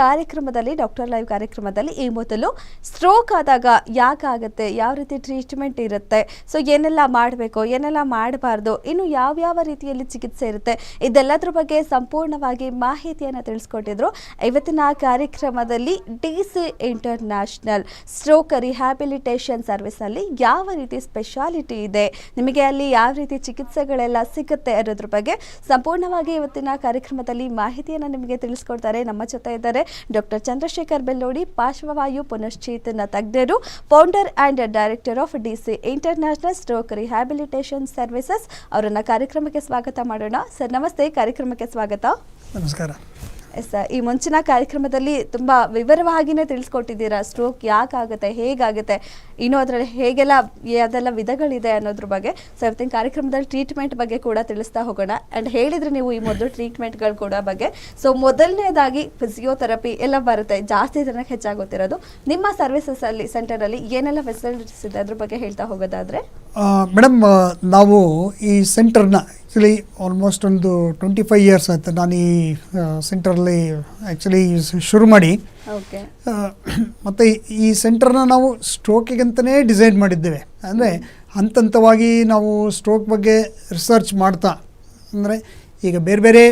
ಕಾರ್ಯಕ್ರಮದಲ್ಲಿ, doctor live ಕಾರ್ಯಕ್ರಮದಲ್ಲಿ ಈ ಮೊದಲು ಸ್ಟ್ರೋಕ್ ಆದಾಗ ಯಾಕಾಗುತ್ತೆ ಯಾವ ರೀತಿ ಟ್ರೀಟ್ಮೆಂಟ್ ಇರುತ್ತೆ ಸೊ ಏನೆಲ್ಲ ಮಾಡಬೇಕು, ಏನೆಲ್ಲ ಮಾಡಬಾರ್ದು, ಇನ್ನು ಯಾವ್ಯಾವ ರೀತಿಯಲ್ಲಿ ಚಿಕಿತ್ಸೆ ಇರುತ್ತೆ, ಇದೆಲ್ಲದ್ರ ಬಗ್ಗೆ ಸಂಪೂರ್ಣವಾಗಿ ಮಾಹಿತಿಯನ್ನು ತಿಳಿಸ್ಕೊಟ್ಟಿದ್ರು. ಇವತ್ತಿನ ಕಾರ್ಯಕ್ರಮದಲ್ಲಿ D C international stroke rehabilitation ಸರ್ವಿಸಲ್ಲಿ ಯಾವ ರೀತಿ ಸ್ಪೆಷಾಲಿಟಿ ಇದೆ, ನಿಮಗೆ ಅಲ್ಲಿ ಯಾವ ರೀತಿ ಚಿಕಿತ್ಸೆಗಳೆಲ್ಲ ಸಿಗುತ್ತೆ ಅನ್ನೋದ್ರ ಬಗ್ಗೆ ಸಂಪೂರ್ಣವಾಗಿ ಇವತ್ತಿನ ಕಾರ್ಯಕ್ರಮದಲ್ಲಿ ಮಾಹಿತಿಯನ್ನು ನಿಮಗೆ ತಿಳಿಸ್ಕೊಡ್ತಾರೆ. ನಮ್ಮ ಜೊತೆ ಇದ್ದಾರೆ ಡಾಕ್ಟರ್ ಚಂದ್ರಶೇಖರ್ ಬೆಲ್ಲೋಡಿ ಪಾರ್ಶ್ವವಾಯು ಪುನಶ್ಚೇತನ ತಜ್ಞರು founder and director of DC international stroke rehabilitation services ಅವರನ್ನು ಕಾರ್ಯಕ್ರಮಕ್ಕೆ ಸ್ವಾಗತ ಮಾಡೋಣ ಸರ್ ನಮಸ್ತೆ ಕಾರ್ಯಕ್ರಮಕ್ಕೆ ಸ್ವಾಗತ ನಮಸ್ಕಾರ ಎಸ್ ಈ ಮುಂಚಿನ ಕಾರ್ಯಕ್ರಮದಲ್ಲಿ ತುಂಬ ವಿವರವಾಗಿಯೇ ತಿಳಿಸ್ಕೊಟ್ಟಿದ್ದೀರಾ? ಸ್ಟ್ರೋಕ್ ಯಾಕಾಗುತ್ತೆ? ಹೇಗಾಗುತ್ತೆ? ಇನ್ನು ಅದರಲ್ಲಿ ಹೇಗೆಲ್ಲ ಯಾವುದೆಲ್ಲ ವಿಧಗಳಿದೆ ಅನ್ನೋದ್ರ ಬಗ್ಗೆ. ಸೊ ಇವತ್ತಿನ ಕಾರ್ಯಕ್ರಮದಲ್ಲಿ ಟ್ರೀಟ್ಮೆಂಟ್ ಬಗ್ಗೆ ಕೂಡ ತಿಳಿಸ್ತಾ ಹೋಗೋಣ. ಆ್ಯಂಡ್ ಹೇಳಿದ್ರೆ ನೀವು ಈ ಮೊದಲು ಟ್ರೀಟ್ಮೆಂಟ್ಗಳು ಕೂಡ ಬಗ್ಗೆ. ಸೊ ಮೊದಲನೇದಾಗಿ ಫಿಸಿಯೋಥೆರಪಿ ಎಲ್ಲ ಬರುತ್ತೆ. ಜಾಸ್ತಿ ಜನಕ್ಕೆ ಹೆಚ್ಚಾಗುತ್ತಿರೋದು ನಿಮ್ಮ ಸರ್ವಿಸಸ್ ಅಲ್ಲಿ ಸೆಂಟರಲ್ಲಿ ಏನೆಲ್ಲ ಫೆಸಿಲಿಟೀಸ್ ಇದೆ ಅದ್ರ ಬಗ್ಗೆ ಹೇಳ್ತಾ ಹೋಗೋದಾದ್ರೆ? ಮೇಡಮ್ ನಾವು ಈ ಸೆಂಟರ್ನ ಆ್ಯಕ್ಚುಲಿ ಆಲ್ಮೋಸ್ಟ್ ಒಂದು ಟ್ವೆಂಟಿ ಫೈವ್ ಇಯರ್ಸ್ ಆಯಿತು ನಾನು ಈ ಸೆಂಟರಲ್ಲಿ ಆ್ಯಕ್ಚುಲಿ ಶುರು ಮಾಡಿ. ಮತ್ತು ಈ ಸೆಂಟರ್ನ ನಾವು ಸ್ಟ್ರೋಕಿಗಂತಲೇ ಡಿಸೈನ್ ಮಾಡಿದ್ದೇವೆ. ಅಂದರೆ ಹಂತ ಹಂತವಾಗಿ ನಾವು ಸ್ಟ್ರೋಕ್ ಬಗ್ಗೆ ರಿಸರ್ಚ್ ಮಾಡ್ತಾ ಅಂದರೆ ಈಗ ಬೇರೆ ಬೇರೆ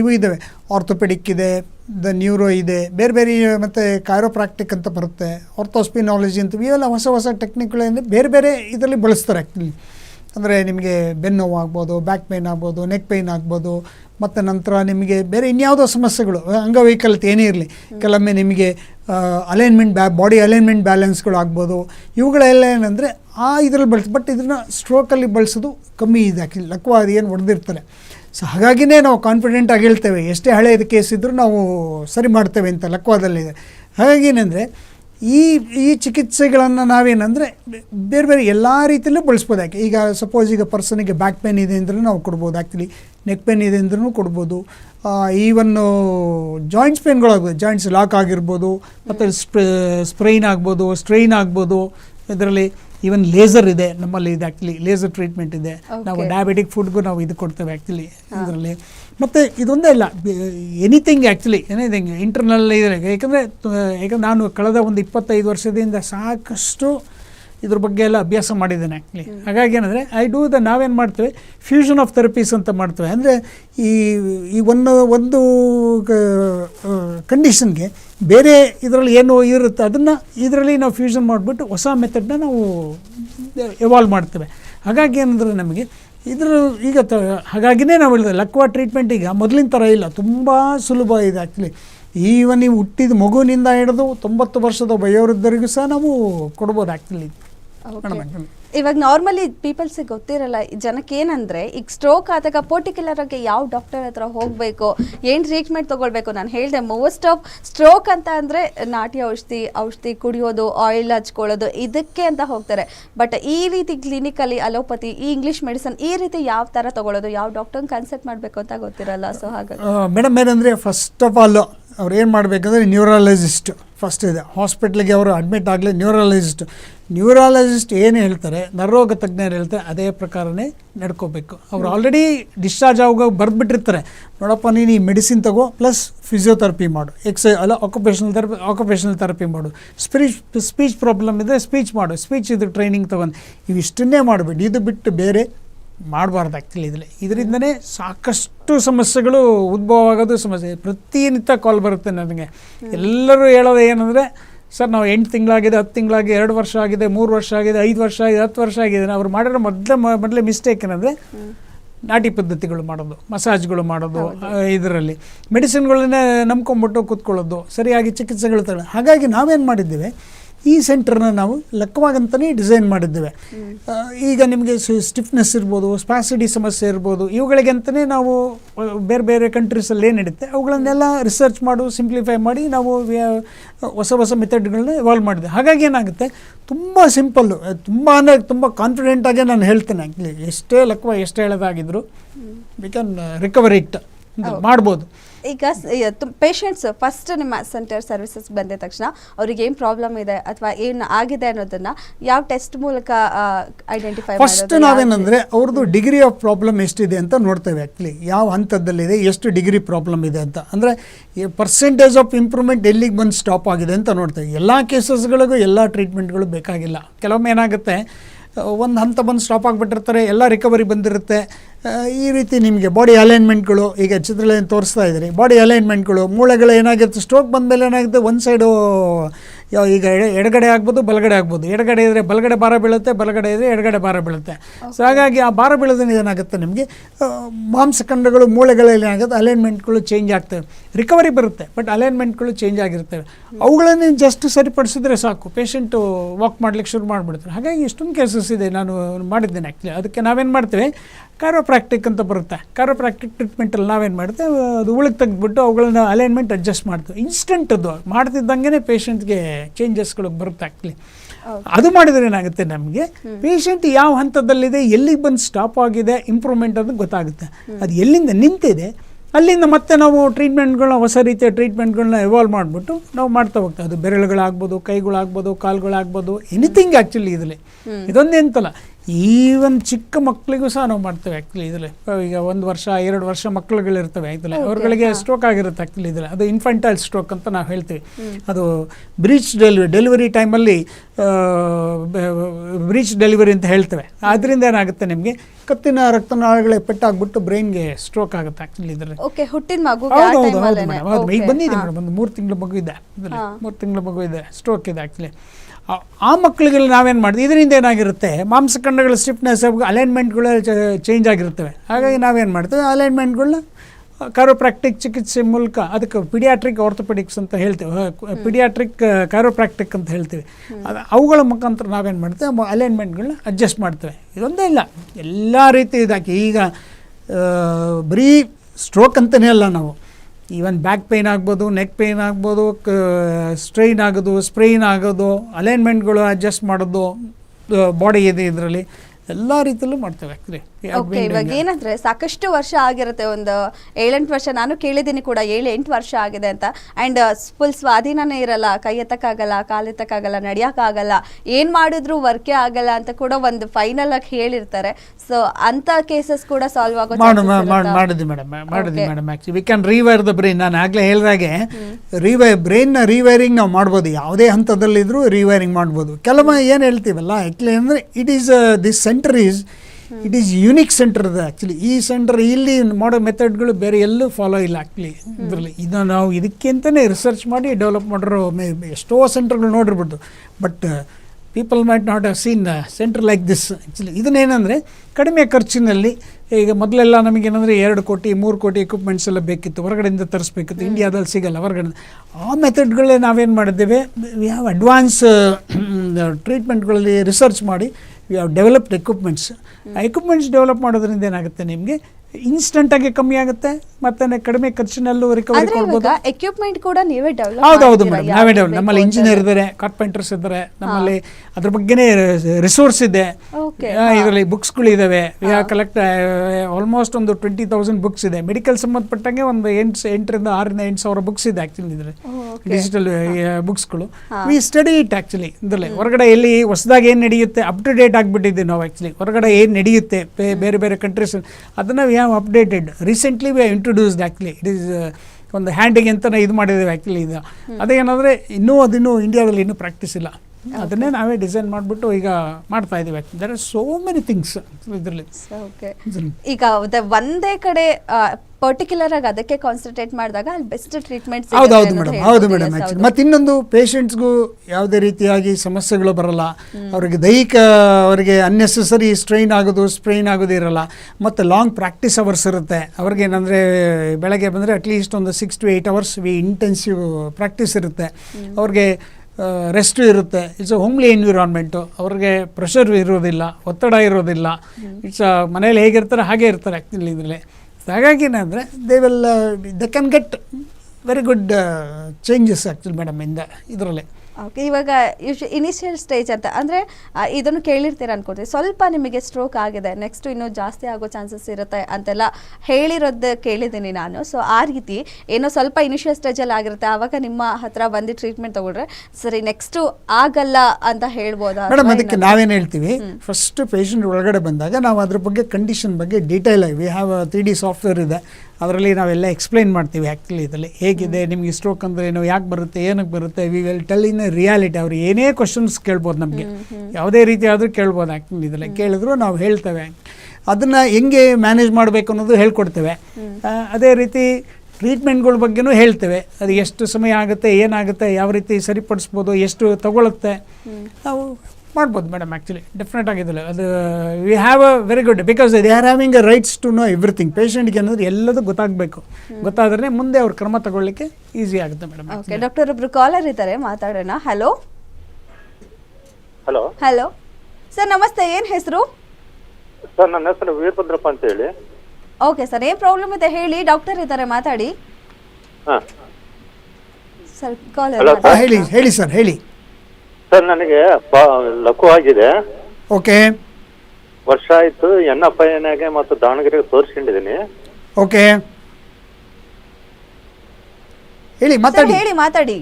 ಇವು ಇದ್ದಾವೆ. ಆರ್ಥೋಪೆಡಿಕ್ ಇದೆ ದ ನ್ಯೂರೋ ಇದೆ ಬೇರೆ ಬೇರೆ ಮತ್ತು ಕೈರೋಪ್ರಾಕ್ಟಿಕ್ ಅಂತ ಬರುತ್ತೆ ಆರ್ಥೋಸ್ಪಿನಾಲಜಿ ಅಂತ ಇವೆಲ್ಲ ಹೊಸ ಹೊಸ ಟೆಕ್ನಿಕ್ಗಳೇನು ಬೇರೆ ಬೇರೆ ಇದರಲ್ಲಿ ಬಳಸ್ತಾರೆ ಆ್ಯಕ್ಚುಲಿ ಅಂದರೆ ನಿಮಗೆ ಬೆನ್ನು ನೋವು ಆಗ್ಬೋದು ಬ್ಯಾಕ್ ಪೇಯ್ನ್ ಆಗ್ಬೋದು ನೆಕ್ ಪೇಯ್ನ್ ಆಗ್ಬೋದು ಮತ್ತು ನಂತರ ನಿಮಗೆ ಬೇರೆ ಇನ್ಯಾವುದೋ ಸಮಸ್ಯೆಗಳು ಅಂಗವೈಕಲ್ಯತೆ ಏನೇ ಇರಲಿ ಕೆಲವೊಮ್ಮೆ ನಿಮಗೆ ಅಲೈನ್ಮೆಂಟ್ ಬ್ಯಾ ಬಾಡಿ ಅಲೈನ್ಮೆಂಟ್ ಬ್ಯಾಲೆನ್ಸ್ಗಳು ಆಗ್ಬೋದು. ಇವುಗಳೆಲ್ಲ ಏನಂದರೆ ಆ ಇದರಲ್ಲಿ ಬಳಸಿ ಬಟ್ ಇದನ್ನು ಸ್ಟ್ರೋಕಲ್ಲಿ ಬಳಸೋದು ಕಮ್ಮಿ ಇದೆ ಆ್ಯಕ್ಚುಲಿ ಲಕ್ವ ಏನು ಹೊಡೆದಿರ್ತಾರೆ ಸೊ ಹಾಗಾಗಿನೇ ನಾವು ಕಾನ್ಫಿಡೆಂಟ್ ಆಗಿ ಹೇಳ್ತೇವೆ ಎಷ್ಟೇ ಹಳೆಯದು ಕೇಸ್ ಇದ್ದರೂ ನಾವು ಸರಿ ಮಾಡ್ತೇವೆ ಅಂತ ಲಕ್ವಾದಲ್ಲಿದೆ ಹಾಗಾಗಿ ಏನಂದರೆ ಈ ಈ ಚಿಕಿತ್ಸೆಗಳನ್ನು ನಾವೇನಂದರೆ ಬೇರೆ ಬೇರೆ ಎಲ್ಲ ರೀತಿಯಲ್ಲೂ ಬಳಸ್ಬೋದು ಯಾಕೆ? ಈಗ ಸಪೋಸ್ ಈಗ ಪರ್ಸನಿಗೆ ಬ್ಯಾಕ್ ಪೇನ್ ಇದೆ ಅಂದ್ರೂ ನಾವು ಕೊಡ್ಬೋದು ಆ್ಯಕ್ಚುಲಿ ನೆಕ್ ಪೇನ್ ಇದೆ ಅಂದ್ರೂ ಕೊಡ್ಬೋದು. ಈವನ್ನು ಜಾಯಿಂಟ್ಸ್ ಪೇನ್ಗಳಾಗ್ಬೋದು ಜಾಯಿಂಟ್ಸ್ ಲಾಕ್ ಆಗಿರ್ಬೋದು, ಮತ್ತು ಸ್ಪ್ರೇ ಸ್ಪ್ರೈನ್ ಆಗ್ಬೋದು ಸ್ಟ್ರೈನ್ ಆಗ್ಬೋದು. ಇದರಲ್ಲಿ ಈವನ್ ಲೇಸರ್ ಇದೆ ನಮ್ಮಲ್ಲಿ ಇದೆ ಆ್ಯಕ್ಚುಲಿ ಲೇಸರ್ ಟ್ರೀಟ್ಮೆಂಟ್ ಇದೆ. ನಾವು ಡಯಾಬಿಟಿಕ್ ಫುಡ್ಗೂ ನಾವು ಇದು ಕೊಡ್ತೇವೆ ಆ್ಯಕ್ಚುಲಿ ಇದರಲ್ಲಿ. ಮತ್ತು ಇದೊಂದೇ ಇಲ್ಲ ಎನಿಥಿಂಗ್ ಆ್ಯಕ್ಚುಲಿ ಎನಿಥಿಂಗ್ ಇಂಟರ್ನಲ್ ಇದೆ ಯಾಕಂದರೆ ಯಾಕಂದ್ರೆ ನಾನು ಕಳೆದ ಒಂದು ಇಪ್ಪತ್ತೈದು ವರ್ಷದಿಂದ ಸಾಕಷ್ಟು ಇದ್ರ ಬಗ್ಗೆ ಎಲ್ಲ ಅಭ್ಯಾಸ ಮಾಡಿದ್ದೇನೆ. ಆ್ಯಕ್ಚುಲಿ ಹಾಗಾಗಿ ಏನಂದರೆ ಐ ಡೂ ದ ನಾವೇನು ಮಾಡ್ತೇವೆ ಫ್ಯೂಷನ್ ಆಫ್ ಥೆರಪೀಸ್ ಅಂತ ಮಾಡ್ತೇವೆ. ಅಂದರೆ ಈ ಈ ಒಂದು ಒಂದು ಕಂಡೀಷನ್ಗೆ ಬೇರೆ ಇದರಲ್ಲಿ ಏನು ಇರುತ್ತೆ, ಅದನ್ನು ಇದರಲ್ಲಿ ನಾವು ಫ್ಯೂಷನ್ ಮಾಡಿಬಿಟ್ಟು ಹೊಸ ಮೆಥಡ್ನ ನಾವು ಎವಾಲ್ವ್ ಮಾಡ್ತೇವೆ. ಹಾಗಾಗಿ ಏನಂದರೆ ನಮಗೆ ಇದ್ರ, ಈಗ ತ, ಹಾಗಾಗಿನೇ ನಾವು ಹೇಳಿದೆ, ಲಕ್ವಾ ಟ್ರೀಟ್ಮೆಂಟ್ ಈಗ ಮೊದಲಿನ ಥರ ಇಲ್ಲ, ತುಂಬ ಸುಲಭ ಇದೆ ಆ್ಯಕ್ಚುಲಿ ಈವನ್ ನೀವು ಹುಟ್ಟಿದ ಮಗುವಿನಿಂದ ಹಿಡಿದು ತೊಂಬತ್ತು ವರ್ಷದ ವಯೋವೃದ್ಧರಿಗೂ ಸಹ ನಾವು ಕೊಡ್ಬೋದು ಆ್ಯಕ್ಚುಲಿ ಇವಾಗ ನಾರ್ಮಲಿ ಪೀಪಲ್ಸ್ ಗೊತ್ತಿರಲ್ಲ ಜನಕ್ಕೆ ಏನಂದ್ರೆ ಈಗ ಸ್ಟ್ರೋಕ್ ಆದಾಗ ಪರ್ಟಿಕ್ಯುಲರ್ ಆಗಿ ಯಾವ ಡಾಕ್ಟರ್ ಹತ್ರ ಹೋಗಬೇಕು ಏನು ಟ್ರೀಟ್ಮೆಂಟ್ ತಗೊಳ್ಬೇಕು ನಾನು ಹೇಳಿದೆ ಮೋಸ್ಟ್ ಆಫ್ ಸ್ಟ್ರೋಕ್ ಅಂತ ಅಂದ್ರೆ ನಾಟಿ ಔಷಧಿ ಔಷಧಿ ಕುಡಿಯೋದು ಆಯಿಲ್ ಹಚ್ಕೊಳ್ಳೋದು ಇದಕ್ಕೆ ಅಂತ ಹೋಗ್ತಾರೆ. ಬಟ್ ಈ ರೀತಿ ಕ್ಲಿನಿಕಲ್ಲಿ ಅಲೋಪತಿ ಈ ಇಂಗ್ಲಿಷ್ ಮೆಡಿಸನ್ ಈ ರೀತಿ ಯಾವ ಥರ ತಗೊಳ್ಳೋದು ಯಾವ ಡಾಕ್ಟರ್ ಕನ್ಸಲ್ಟ್ ಮಾಡಬೇಕು ಅಂತ ಗೊತ್ತಿರಲ್ಲ ಸೊ ಹಾಗಾಗಿ. ಮೇಡಮ್ ಏನಂದರೆ ಫಸ್ಟ್ ಆಫ್ ಆಲ್ ಅವ್ರು ಏನು ಮಾಡಬೇಕಂದ್ರೆ ನ್ಯೂರಾಲಜಿಸ್ಟ್ ಫಸ್ಟ್ ಇದೆ. ಹಾಸ್ಪಿಟ್ಲಿಗೆ ಅವರು ಅಡ್ಮಿಟ್ ಆಗಲಿ ನ್ಯೂರಾಲಜಿಸ್ಟ್ ನ್ಯೂರಾಲಜಿಸ್ಟ್ ಏನು ಹೇಳ್ತಾರೆ, ನರೋಗ ತಜ್ಞರು ಹೇಳ್ತಾರೆ, ಅದೇ ಪ್ರಕಾರನೇ ನಡ್ಕೋಬೇಕು. ಅವ್ರು ಆಲ್ರೆಡಿ ಡಿಸ್ಚಾರ್ಜ್ ಆಗುವಾಗ ಬರೆದ್ಬಿಟ್ಟಿರ್ತಾರೆ. ನೋಡಪ್ಪ, ನೀನು ಈ ಮೆಡಿಸಿನ್ ತಗೋ ಪ್ಲಸ್ ಫಿಸಿಯೋಥೆರಪಿ ಮಾಡು. ಎಕ್ಸೈ ಅಲ್ಲ ಆಕ್ಯುಪೇಷನಲ್ ಥೆರಪಿ ಆಕ್ಯುಪೇಷನಲ್ ಥೆರಪಿ ಮಾಡು. ಸ್ಪೀಚ್ ಸ್ಪೀಚ್ ಪ್ರಾಬ್ಲಮ್ ಇದ್ದರೆ ಸ್ಪೀಚ್ ಮಾಡು. ಸ್ಪೀಚ್ ಇದು ಟ್ರೈನಿಂಗ್ ತೊಗೊಂಡು. ಇವಿಷ್ಟನ್ನೇ ಮಾಡಬೇಡಿ. ಇದು ಬಿಟ್ಟು ಬೇರೆ ಮಾಡಬಾರ್ದು ಆ್ಯಕ್ಚುಲಿ ಇದರಲ್ಲಿ. ಇದರಿಂದನೇ ಸಾಕಷ್ಟು ಸಮಸ್ಯೆಗಳು ಉದ್ಭವ ಆಗೋದು ಸಮಸ್ಯೆ. ಪ್ರತಿನಿತ್ಯ ಕಾಲ್ ಬರುತ್ತೆ ನನಗೆ. ಎಲ್ಲರೂ ಹೇಳೋದು ಏನಂದರೆ ಸರ್ ನಾವು ಎಂಟು ತಿಂಗಳಾಗಿದೆ ಹತ್ತು ತಿಂಗಳಾಗಿದೆ ಎರಡು ವರ್ಷ ಆಗಿದೆ ಮೂರು ವರ್ಷ ಆಗಿದೆ ಐದು ವರ್ಷ ಆಗಿದೆ ಹತ್ತು ವರ್ಷ ಆಗಿದೆ. ಅವ್ರು ಮಾಡಿರೋ ಮೊದಲೇ ಮೊದಲೇ ಮಿಸ್ಟೇಕ್ ಏನಂದರೆ ನಾಟಿ ಪದ್ಧತಿಗಳು ಮಾಡೋದು ಮಸಾಜ್ಗಳು ಮಾಡೋದು ಇದರಲ್ಲಿ. ಮೆಡಿಸಿನ್ಗಳನ್ನೇ ನಂಬ್ಕೊಂಬಿಟ್ಟು ಕೂತ್ಕೊಳ್ಳೋದು ಸರಿಯಾಗಿ ಚಿಕಿತ್ಸೆಗಳು ತಗೊಳ್ಳೋದು ಹಾಗಾಗಿ ನಾವೇನು ಮಾಡಿದ್ದೇವೆ ಈ ಸೆಂಟರ್ನ ನಾವು ಲೆಕ್ಕವಾಗಂತಲೇ ಡಿಸೈನ್ ಮಾಡಿದ್ದೇವೆ. ಈಗ ನಿಮಗೆ ಸ್ಟಿಫ್ನೆಸ್ ಇರ್ಬೋದು ಸ್ಪ್ಯಾಸಿಟಿ ಸಮಸ್ಯೆ ಇರ್ಬೋದು ಇವುಗಳಿಗೆ ಅಂತಲೇ ನಾವು ಬೇರೆ ಬೇರೆ ಕಂಟ್ರೀಸಲ್ಲಿ ಏನು ನಡೀತೆ ಅವುಗಳನ್ನೆಲ್ಲ ರಿಸರ್ಚ್ ಮಾಡು ಸಿಂಪ್ಲಿಫೈ ಮಾಡಿ ನಾವು ಹೊಸ ಹೊಸ ಮೆಥಡ್ಗಳನ್ನ ಇವಾಲ್ವ್ ಮಾಡಿದೆ ಹಾಗಾಗಿ ಏನಾಗುತ್ತೆ ತುಂಬ ಸಿಂಪಲ್ಲು ತುಂಬ ಅಂದರೆ ತುಂಬ ಕಾನ್ಫಿಡೆಂಟಾಗೆ ನಾನು ಹೇಳ್ತೇನೆ. ಆ್ಯಕ್ಚುಲಿ ಎಷ್ಟೇ ಲಕ್ವ ಎಷ್ಟು ಹೇಳೋದಾಗಿದ್ದರು ವಿ ಕ್ಯಾನ್ ರಿಕವರ್ ಇಟ್ ಮಾಡ್ಬೋದು. ಈಗ ಪೇಷಂಟ್ಸ್ ಫಸ್ಟ್ ನಿಮ್ಮ ಸೆಂಟರ್ ಸರ್ವಿಸಸ್ ಬಂದ ತಕ್ಷಣ ಅವ್ರಿಗೆ ಏನು ಪ್ರಾಬ್ಲಮ್ ಇದೆ ಅಥವಾ ಏನು ಆಗಿದೆ ಅನ್ನೋದನ್ನ ಯಾವ ಟೆಸ್ಟ್ ಮೂಲಕ ಐಡೆಂಟಿಫೈ ಫಸ್ಟ್ ನಾವೇನಂದ್ರೆ ಅವ್ರದ್ದು ಡಿಗ್ರಿ ಆಫ್ ಪ್ರಾಬ್ಲಮ್ ಎಷ್ಟಿದೆ ಅಂತ ನೋಡ್ತೇವೆ ಆ್ಯಕ್ಚುಲಿ ಯಾವ ಹಂತದಲ್ಲಿದೆ ಎಷ್ಟು ಡಿಗ್ರಿ ಪ್ರಾಬ್ಲಮ್ ಇದೆ ಅಂತ. ಅಂದರೆ ಪರ್ಸೆಂಟೇಜ್ ಆಫ್ ಇಂಪ್ರೂವ್ಮೆಂಟ್ ಎಲ್ಲಿಗೆ ಬಂದು ಸ್ಟಾಪ್ ಆಗಿದೆ ಅಂತ ನೋಡ್ತೇವೆ. ಎಲ್ಲ ಕೇಸಸ್ಗಳಿಗೂ ಎಲ್ಲ ಟ್ರೀಟ್ಮೆಂಟ್ಗಳು ಬೇಕಾಗಿಲ್ಲ. ಕೆಲವೊಮ್ಮೆ ಏನಾಗುತ್ತೆ ಒಂದು ಹಂತ ಬಂದು ಸ್ಟಾಪ್ ಆಗಿಬಿಟ್ಟಿರ್ತಾರೆ ಎಲ್ಲ ರಿಕವರಿ ಬಂದಿರುತ್ತೆ ಈ ರೀತಿ ನಿಮಗೆ ಬಾಡಿ ಅಲೈನ್ಮೆಂಟ್ಗಳು ಈಗ ಚಿತ್ರದಲ್ಲಿ ತೋರಿಸ್ತಾ ಇದ್ದೀರಿ. ಬಾಡಿ ಅಲೈನ್ಮೆಂಟ್ಗಳು ಮೂಳೆಗಳು ಏನಾಗುತ್ತೆ ಸ್ಟ್ರೋಕ್ ಬಂದಮೇಲೆ ಏನಾಗುತ್ತೆ? ಒಂದು ಸೈಡು ಈಗ ಎಡ- ಎಡಗಡೆ ಆಗ್ಬೋದು ಬಲಗಡೆ ಆಗ್ಬೋದು. ಎಡಗಡೆ ಇದ್ದರೆ ಬಲಗಡೆ ಭಾರ ಬೀಳುತ್ತೆ ಬಲಗಡೆ ಇದ್ದರೆ ಎಡಗಡೆ ಭಾರ ಬೀಳುತ್ತೆ. ಸೊ ಹಾಗಾಗಿ ಆ ಭಾರ ಬೀಳೋದ್ರಿಂದ ಏನಾಗುತ್ತೆ ನಿಮಗೆ? ಮಾಂಸಖಂಡಗಳು ಮೂಳೆಗಳಲ್ಲಿ ಏನಾಗುತ್ತೆ? ಅಲೈನ್ಮೆಂಟ್ಗಳು ಚೇಂಜ್ ಆಗ್ತವೆ. ರಿಕವರಿ ಬರುತ್ತೆ ಬಟ್ ಅಲೈನ್ಮೆಂಟ್ಗಳು ಚೇಂಜ್ ಆಗಿರ್ತವೆ. ಅವುಗಳನ್ನು ಜಸ್ಟ್ ಸರಿಪಡಿಸಿದ್ರೆ ಸಾಕು. ಪೇಷಂಟು ವಾಕ್ ಮಾಡ್ಲಿಕ್ಕೆ ಶುರು ಮಾಡಿಬಿಡ್ತಾರೆ. ಹಾಗಾಗಿ ಇಷ್ಟೊಂದು ಕೇಸಸ್ ಇದೆ ನಾನು ಮಾಡಿದ್ದೇನೆ ಆ್ಯಕ್ಚುಲಿ ಅದಕ್ಕೆ ನಾವೇನು ಮಾಡ್ತೇವೆ? ಕ್ಯಾರೋಪ್ರಾಕ್ಟಿಕ್ ಅಂತ ಬರುತ್ತೆ. ಕ್ಯಾರೋಪ್ರಾಕ್ಟಿಕ್ ಟ್ರೀಟ್ಮೆಂಟಲ್ಲಿ ನಾವೇನು ಮಾಡ್ತೇವೆ ಅದು ಉಳಿಗೆ ತೆಗೆದುಬಿಟ್ಟು ಅವುಗಳನ್ನ ಅಲೈನ್ಮೆಂಟ್ ಅಡ್ಜಸ್ಟ್ ಮಾಡ್ತೇವೆ. ಇನ್ಸ್ಟೆಂಟ್ ಅದು. ಮಾಡ್ತಿದ್ದಂಗೆ ಪೇಷಂಟ್ಗೆ ಚೇಂಜಸ್ಗಳು ಬರುತ್ತೆ ಆ್ಯಕ್ಚುಲಿ ಅದು ಮಾಡಿದ್ರೆ ಏನಾಗುತ್ತೆ ನಮಗೆ? ಪೇಷಂಟ್ ಯಾವ ಹಂತದಲ್ಲಿದೆ ಎಲ್ಲಿಗೆ ಬಂದು ಸ್ಟಾಪ್ ಆಗಿದೆ ಇಂಪ್ರೂವ್ಮೆಂಟ್ ಅದು ಗೊತ್ತಾಗುತ್ತೆ. ಅದು ಎಲ್ಲಿಂದ ನಿಂತಿದೆ ಅಲ್ಲಿಂದ ಮತ್ತೆ ನಾವು ಟ್ರೀಟ್ಮೆಂಟ್ಗಳನ್ನ ಹೊಸ ರೀತಿಯ ಟ್ರೀಟ್ಮೆಂಟ್ಗಳನ್ನ ಇವಾಲ್ವ್ ಮಾಡಿಬಿಟ್ಟು ನಾವು ಮಾಡ್ತಾ ಹೋಗ್ತೇವೆ. ಅದು ಬೆರಳುಗಳಾಗ್ಬೋದು ಕೈಗಳಾಗ್ಬೋದು ಕಾಲುಗಳಾಗ್ಬೋದು ಎನಿಥಿಂಗ್ ಆ್ಯಕ್ಚುಲಿ ಇದರಲ್ಲಿ. ಇದೊಂದೇ ಅಂತಲ್ಲ ಈವನ್ ಚಿಕ್ಕ ಮಕ್ಕಳಿಗೂ ಸಹ ನಾವು ಮಾಡ್ತೇವೆ ಆ್ಯಕ್ಚುಲಿ ಇದರಲ್ಲಿ. ಈಗ ಒಂದು ವರ್ಷ ಎರಡು ವರ್ಷ ಮಕ್ಕಳುಗಳಿರ್ತವೆ ಆಯ್ತಲ್ಲ ಅವ್ರಗಳಿಗೆ ಸ್ಟ್ರೋಕ್ ಆಗಿರುತ್ತೆ ಆ್ಯಕ್ಚುಲಿ ಇದರಲ್ಲಿ. ಅದು ಇನ್ಫೆಂಟೈಲ್ ಸ್ಟ್ರೋಕ್ ಅಂತ ನಾವು ಹೇಳ್ತೀವಿ. ಅದು ಬ್ರೀಚ್ ಡೆಲಿವರಿ ಡೆಲಿವರಿ ಟೈಮಲ್ಲಿ ಬ್ರೀಚ್ ಡೆಲಿವರಿ ಅಂತ ಹೇಳ್ತೇವೆ. ಅದರಿಂದ ಏನಾಗುತ್ತೆ ನಿಮಗೆ? ಕತ್ತಿನ ರಕ್ತನಾಳಗಳೇ ಪೆಟ್ಟಾಗ್ಬಿಟ್ಟು ಬ್ರೈನ್ಗೆ ಸ್ಟ್ರೋಕ್ ಆಗುತ್ತೆ ಆ್ಯಕ್ಚುಲಿ ಇದರಲ್ಲಿ. ಓಕೆ ಹುಟ್ಟಿದ ಮಗು ಹೌದು ಹೌದು ಹೌದು ಮೇಡಮ್ ಹೌದು. ಈಗ ಬಂದಿದೆ ಮೇಡಮ್ ಒಂದು ಮೂರು ತಿಂಗಳ ಮಗು ಇದೆ. ಮೂರು ತಿಂಗಳ ಮಗು ಇದೆ ಸ್ಟ್ರೋಕ್ ಇದೆ ಆ್ಯಕ್ಚುಲಿ ಆ ಮಕ್ಕಳಿಗೆ ನಾವೇನು ಮಾಡಿದ್ವಿ? ಇದರಿಂದ ಏನಾಗಿರುತ್ತೆ? ಮಾಂಸಖಂಡಗಳ ಸ್ಟಿಫ್ನೆಸ್ ಅಲೈನ್ಮೆಂಟ್ಗಳು ಚೇಂಜ್ ಆಗಿರ್ತವೆ. ಹಾಗಾಗಿ ನಾವೇನು ಮಾಡ್ತೇವೆ? ಅಲೈನ್ಮೆಂಟ್ಗಳನ್ನ ಕ್ಯಾರೋಪ್ರಾಕ್ಟಿಕ್ ಚಿಕಿತ್ಸೆ ಮೂಲಕ ಅದಕ್ಕೆ ಪಿಡಿಯಾಟ್ರಿಕ್ ಆರ್ಥೋಪೆಡಿಕ್ಸ್ ಅಂತ ಹೇಳ್ತೇವೆ. ಪಿಡಿಯಾಟ್ರಿಕ್ ಕ್ಯಾರೋಪ್ರಾಕ್ಟಿಕ್ ಅಂತ ಹೇಳ್ತೀವಿ. ಅದು ಅವುಗಳ ಮುಖಾಂತರ ನಾವೇನು ಮಾಡ್ತೇವೆ? ಅಲೈನ್ಮೆಂಟ್ಗಳನ್ನ ಅಡ್ಜಸ್ಟ್ ಮಾಡ್ತೇವೆ. ಇದೊಂದೇ ಇಲ್ಲ. ಎಲ್ಲ ರೀತಿ ಇದಾಕಿ. ಈಗ ಬರೀ ಸ್ಟ್ರೋಕ್ ಅಂತಲೇ ಅಲ್ಲ ನಾವು. ಈವನ್ ಬ್ಯಾಕ್ ಪೇಯ್ನ್ ಆಗ್ಬೋದು ನೆಕ್ ಪೇಯ್ನ್ ಆಗ್ಬೋದು ಸ್ಟ್ರೈನ್ ಆಗೋದು ಸ್ಪ್ರೈನ್ ಆಗೋದು ಅಲೈನ್ಮೆಂಟ್ಗಳು ಅಡ್ಜಸ್ಟ್ ಮಾಡೋದು ಬಾಡಿ ಇದೆ ಇದರಲ್ಲಿ. ಎಲ್ಲ ರೀತಿಯಲ್ಲೂ ಮಾಡ್ತೇವೆ. ಆ್ಯಕ್ಚುಲಿ ಓಕೆ ಇವಾಗ ಏನಂದ್ರೆ ಸಾಕಷ್ಟು ವರ್ಷ ಆಗಿರುತ್ತೆ ಒಂದು ಏಳೆಂಟು ವರ್ಷ ನಾನು ಕೇಳಿದ್ದೀನಿ ಕೂಡ ಏಳು ಎಂಟು ವರ್ಷ ಆಗಿದೆ ಅಂತ. ಅಂಡ್ ಫುಲ್ ಸ್ವಾಧೀನನೇ ಇರಲ್ಲ ಕೈ ಎತ್ತಕ್ಕಾಗಲ್ಲ ಕಾಲು ಎತ್ತಕ್ಕಾಗಲ್ಲ ನಡೆಯಕ್ಕಾಗಲ್ಲ ಏನು ಮಾಡಿದ್ರು ವರ್ಕೇ ಆಗಲ್ಲ ಅಂತ ಕೂಡ ಒಂದು ಫೈನಲ್ ಆಗಿ ಹೇಳಿರ್ತಾರೆ. ಸೊ ಅಂತ ಕೇಸಸ್ ಕೂಡ ಸಾಲ್ವ್ ಆಗೋ ಮಾಡು chances ಮಾಡಿ ಮಾಡಿದ್ವಿ ಮೇಡಮ್ ಮಾಡಿದ್ವಿ Okay. Madam actually we can rewire the brain ನಾನು ಆಗಲೇ ಹೇಳಿದಾಗೆ ರಿವೈ ಬ್ರೈನ್ನ ರಿವೈರಿಂಗ್ ನಾವು ಮಾಡ್ಬೋದು. ಯಾವುದೇ ಹಂತದಲ್ಲಿದ್ದರೂ ರಿವೈರಿಂಗ್ ಮಾಡ್ಬೋದು. ಕೆಲವೊಮ್ಮೆ ಏನು ಹೇಳ್ತೀವಲ್ಲ ಆ್ಯಕ್ಚುಲಿ ಅಂದರೆ it is this centre is it is unique centre ಅದು ಆ್ಯಕ್ಚುಲಿ ಈ ಸೆಂಟರ್ ಇಲ್ಲಿ ಮಾಡೋ ಮೆಥಡ್ಗಳು ಬೇರೆ ಎಲ್ಲೂ ಫಾಲೋ ಇಲ್ಲ ಆ್ಯಕ್ಚುಲಿ ಇದರಲ್ಲಿ. ಇದು ನಾವು ಇದಕ್ಕಿಂತನೇ ರಿಸರ್ಚ್ ಮಾಡಿ ಡೆವಲಪ್ ಮಾಡಿರೋ ಮೇ- ಎಷ್ಟೋ ಸೆಂಟರ್ಗಳು ನೋಡಿರ್ಬೋದು. But people might not have seen centre like this actually ಇದನ್ನೇನಂದರೆ ಕಡಿಮೆ ಖರ್ಚಿನಲ್ಲಿ ಈಗ ಮೊದಲೆಲ್ಲ ನಮಗೇನಂದರೆ ಎರಡು ಕೋಟಿ ಮೂರು ಕೋಟಿ ಎಕ್ವಿಪ್ಮೆಂಟ್ಸ್ ಎಲ್ಲ ಬೇಕಿತ್ತು. ಹೊರಗಡೆಯಿಂದ ತರಿಸ್ಬೇಕಿತ್ತು. ಇಂಡಿಯಾದಲ್ಲಿ ಸಿಗಲ್ಲ ಹೊರಗಡೆ. ಆ ಮೆಥಡ್ಗಳೇ ನಾವೇನು ಮಾಡಿದ್ದೇವೆ? ವಿ ಹ್ಯಾವ್ ಅಡ್ವಾನ್ಸ್ ಟ್ರೀಟ್ಮೆಂಟ್ಗಳಲ್ಲಿ ರಿಸರ್ಚ್ ಮಾಡಿ ವಿ ಹ್ಯಾವ್ ಡೆವಲಪ್ಡ್ ಎಕ್ವಿಪ್ಮೆಂಟ್ಸ್ ಆ ಎಕ್ವಿಪ್ಮೆಂಟ್ಸ್ ಡೆವಲಪ್ ಮಾಡೋದ್ರಿಂದ ಏನಾಗುತ್ತೆ ನಿಮಗೆ? ಇನ್ಸ್ಟಂಟಾಗಿ ಕಮ್ಮಿ ಆಗುತ್ತೆ ಮತ್ತೆ ಕಡಿಮೆ ಖರ್ಚಿನಲ್ಲೂ ರಿಕವರಿ ಕೊಡ್ಬೋದು. ಎಕ್ವಿಪ್ಮೆಂಟ್ ಕೂಡ ನೀವೇ ಡೆವಲಪ್ ಹೌದು ಹೌದು ಮೇಡಮ್ ನಾವೇ ಡೆವಲಪ್ ನಮ್ಮಲ್ಲಿ ಇಂಜಿನಿಯರ್ ಇದ್ದಾರೆ ಕಾರ್ಪೆಂಟರ್ಸ್ ಇದ್ದಾರೆ ನಮ್ಮಲ್ಲಿ ಅದ್ರ ಬಗ್ಗೆನೇ ರಿಸೋರ್ಸ್ ಇದೆ. ಇದರಲ್ಲಿ ಬುಕ್ಸ್ಗಳು ಇದ್ದಾವೆ ಕಲೆಕ್ಟ್ ಆಲ್ಮೋಸ್ಟ್ ಒಂದು ಟ್ವೆಂಟಿ ತೌಸಂಡ್ ಬುಕ್ಸ್ ಇದೆ. ಮೆಡಿಕಲ್ ಸಂಬಂಧಪಟ್ಟಂಗೆ ಒಂದು ಎಂಟು ಎಂಟರಿಂದ ಆರರಿಂದ ಎಂಟು ಸಾವಿರ ಬುಕ್ಸ್ ಇದೆ ಆ್ಯಕ್ಚುಲಿ ಇದ್ರೆ ಡಿಜಿಟಲ್ ಬುಕ್ಸ್ಗಳು ವಿ ಸ್ಟಡಿ ಇಟ್ ಆ್ಯಕ್ಚುಲಿ ಇದರಲ್ಲಿ. ಹೊರಗಡೆ ಎಲ್ಲಿ ಹೊಸದಾಗಿ ಏನು ನಡೆಯುತ್ತೆ ಅಪ್ ಟು ಡೇಟ್ ಆಗಿಬಿಟ್ಟಿದ್ದೀವಿ ನಾವು ಆ್ಯಕ್ಚುಲಿ ಹೊರಗಡೆ ಏನು ನಡೆಯುತ್ತೆ ಬೇರೆ ಬೇರೆ ಕಂಟ್ರೀಸ್ ಅದನ್ನು have updated recently we introduced actually it is ಒಂದು ಹ್ಯಾಂಡಿಗೆ ಅಂತಲೇ ಇದು ಮಾಡಿದ್ದೇವೆ ಆ್ಯಕ್ಚುಲಿ ಇದು. ಅದೇನಂದರೆ ಇನ್ನೂ ಅದಿನ್ನೂ ಇಂಡಿಯಾದಲ್ಲಿ ಇನ್ನೂ ಪ್ರಾಕ್ಟೀಸ್ ಇಲ್ಲ. ಅದನ್ನೇ ನಾವೇ ಡಿಸೈನ್ ಮಾಡಿಬಿಟ್ಟು ಈಗ ಮಾಡ್ತಾ ಇದೀವಿ there are so many things ಇದರಲ್ಲಿ. ಓಕೆ ಈಗ ಒಂದೇ ಕಡೆ ಪರ್ಟಿಕ್ಯುಲರ್ ಆಗಿ ಅದಕ್ಕೆ ಕಾನ್ಸಂಟ್ರೇಟ್ ಮಾಡಿದಾಗ ಅಲ್ಲಿ ಬೆಸ್ಟ್ ಟ್ರೀಟ್ಮೆಂಟ್ ಹೌದು ಹೌದು ಮೇಡಮ್ ಹೌದು ಮೇಡಮ್ ಆ್ಯಕ್ಚುಲಿ ಮತ್ತು ಇನ್ನೊಂದು ಪೇಷಂಟ್ಸ್ಗೂ ಯಾವುದೇ ರೀತಿಯಾಗಿ ಸಮಸ್ಯೆಗಳು ಬರಲ್ಲ. ಅವರಿಗೆ ದೈಹಿಕ ಅವರಿಗೆ ಅನ್ನೆಸೆಸರಿ ಸ್ಟ್ರೈನ್ ಆಗೋದು ಸ್ಟ್ರೈನ್ ಆಗೋದು ಇರಲ್ಲ. ಮತ್ತು ಲಾಂಗ್ ಪ್ರಾಕ್ಟೀಸ್ ಅವರ್ಸ್ ಇರುತ್ತೆ. ಅವ್ರಿಗೆ ಏನಂದರೆ ಬೆಳಗ್ಗೆ ಬಂದರೆ ಅಟ್ಲೀಸ್ಟ್ ಒಂದು six to eight hours we intensive practice ಇರುತ್ತೆ. ಅವ್ರಿಗೆ ರೆಸ್ಟು ಇರುತ್ತೆ. ಇಟ್ಸ್ ಅ ಹೋಮ್ಲಿ ಎನ್ವಿರಾನ್ಮೆಂಟು ಅವ್ರಿಗೆ ಪ್ರೆಷರ್ ಇರೋದಿಲ್ಲ ಒತ್ತಡ ಇರೋದಿಲ್ಲ. ಇಟ್ಸ್ ಮನೇಲಿ ಹೇಗಿರ್ತಾರೆ ಹಾಗೆ ಇರ್ತಾರೆ ಆ್ಯಕ್ಚುಲಿ ಇದರಲ್ಲಿ ಹಾಗಾಗಿ ಏನಂದರೆ they will the can get very good changes actually madam ಇಂದ ಇದರಲ್ಲಿ. ಓಕೆ ಇವಾಗ ಇನಿಷಿಯಲ್ ಸ್ಟೇಜ್ ಅಂತ. ಅಂದರೆ ಇದನ್ನು ಕೇಳಿರ್ತೀರ ಅನ್ಕೋತೀವಿ ಸ್ವಲ್ಪ ನಿಮಗೆ ಸ್ಟ್ರೋಕ್ ಆಗಿದೆ ನೆಕ್ಸ್ಟ್ ಇನ್ನೂ ಜಾಸ್ತಿ ಆಗೋ ಚಾನ್ಸಸ್ ಇರುತ್ತೆ ಅಂತೆಲ್ಲ ಹೇಳಿರೋದು ಕೇಳಿದ್ದೀನಿ ನಾನು. ಸೊ ಆ ರೀತಿ ಏನೋ ಸ್ವಲ್ಪ ಇನಿಷಿಯಲ್ ಸ್ಟೇಜಲ್ಲಿ ಆಗಿರುತ್ತೆ ಆವಾಗ ನಿಮ್ಮ ಹತ್ರ ಬಂದು ಟ್ರೀಟ್ಮೆಂಟ್ ತಗೊಂಡ್ರೆ ಸರಿ ನೆಕ್ಸ್ಟು ಆಗಲ್ಲ ಅಂತ ಹೇಳ್ಬೋದಾ? ಮೇಡಮ್ ಅದಕ್ಕೆ? ನಾವೇನು ಹೇಳ್ತೀವಿ ಫಸ್ಟ್ ಪೇಷಂಟ್ ಒಳಗಡೆ ಬಂದಾಗ ನಾವು ಅದ್ರ ಬಗ್ಗೆ ಕಂಡೀಷನ್ ಬಗ್ಗೆ ಡೀಟೇಲ್ ಆಗಿ we have three D software ಇದೆ. ಅದರಲ್ಲಿ ನಾವೆಲ್ಲ ಎಕ್ಸ್ಪ್ಲೈನ್ ಮಾಡ್ತೀವಿ ಆ್ಯಕ್ಚುಲಿ ಇದರಲ್ಲಿ. ಹೇಗಿದೆ ನಿಮಗೆ ಸ್ಟ್ರೋಕ್ ಅಂದರೆ ಏನು ಯಾಕೆ ಬರುತ್ತೆ ಏನಕ್ಕೆ ಬರುತ್ತೆ we will tell in reality ಅವ್ರು ಏನೇ ಕ್ವಶನ್ಸ್ ಕೇಳ್ಬೋದು ನಮಗೆ. ಯಾವುದೇ ರೀತಿ ಆದರೂ ಕೇಳ್ಬೋದು ಆ್ಯಕ್ಚುಲಿ ಇದರಲ್ಲಿ. ಕೇಳಿದ್ರು ನಾವು ಹೇಳ್ತೇವೆ. ಅದನ್ನು ಹೆಂಗೆ ಮ್ಯಾನೇಜ್ ಮಾಡಬೇಕು ಅನ್ನೋದು ಹೇಳ್ಕೊಡ್ತೇವೆ. ಅದೇ ರೀತಿ ಟ್ರೀಟ್ಮೆಂಟ್ಗಳ ಬಗ್ಗೆನೂ ಹೇಳ್ತೇವೆ. ಅದು ಎಷ್ಟು ಸಮಯ ಆಗುತ್ತೆ ಏನಾಗುತ್ತೆ ಯಾವ ರೀತಿ ಸರಿಪಡಿಸ್ಬೋದು ಎಷ್ಟು ತಗೊಳುತ್ತೆ. ನಾವು ಮಾಡ್ಬೋದು ಮೇಡಮ್ ಆ್ಯಕ್ಚುಲಿ ಡೆಫಿನೆಟ್ ಆಗಿದ್ದಿಲ್ಲ. ಅದು we have a very good because they are having a rights to know everything ಪೇಷಂಟ್ಗೆ ಅನ್ನೋದು ಎಲ್ಲದೂ ಗೊತ್ತಾಗಬೇಕು. ಗೊತ್ತಾದ್ರೆ ಮುಂದೆ ಅವ್ರ ಕ್ರಮ ತಗೊಳ್ಳಿಕ್ಕೆ ಈಸಿ ಆಗುತ್ತೆ ಮೇಡಮ್ ಓಕೆ ಡಾಕ್ಟರ್ ಒಬ್ರು ಕಾಲರ್ ಇದ್ದಾರೆ ಮಾತಾಡೋಣ. ಹಲೋ ಹಲೋ ಹಲೋ ಸರ್ ನಮಸ್ತೆ. ಏನು ಹೆಸರು? ಸರ್ ನನ್ನ ಹೆಸರು ವೀರಭದ್ರಪ್ಪ ಅಂತ ಹೇಳಿ. ಓಕೆ ಸರ್ ಏನು ಪ್ರಾಬ್ಲಮ್ ಇದೆ? ಹೇಳಿ. ಡಾಕ್ಟರ್ ಇದ್ದಾರೆ ಮಾತಾಡಿ. ಹಾಂ. ಸರ್ ಕಾಲರ್ ಹೇಳಿ ಹೇಳಿ ಸರ್ ಹೇಳಿ. ಸರ್ ನನಗೆ ಲಕು ಲಘು ಆಗಿದೆ. ಓಕೆ ವರ್ಷ ಆಯ್ತು ಎನ್ ಎಫ್ ಐನಾಗೆ ಮತ್ತು ದಾವಣಗೆರೆಗೆ ತೋರಿಸ್ಕೊಂಡಿದ್ದೀನಿ. ಓಕೆ ಹೇಳಿ ಮಾತಾಡಿ. ಹೇಳಿ ಮಾತಾಡಿ.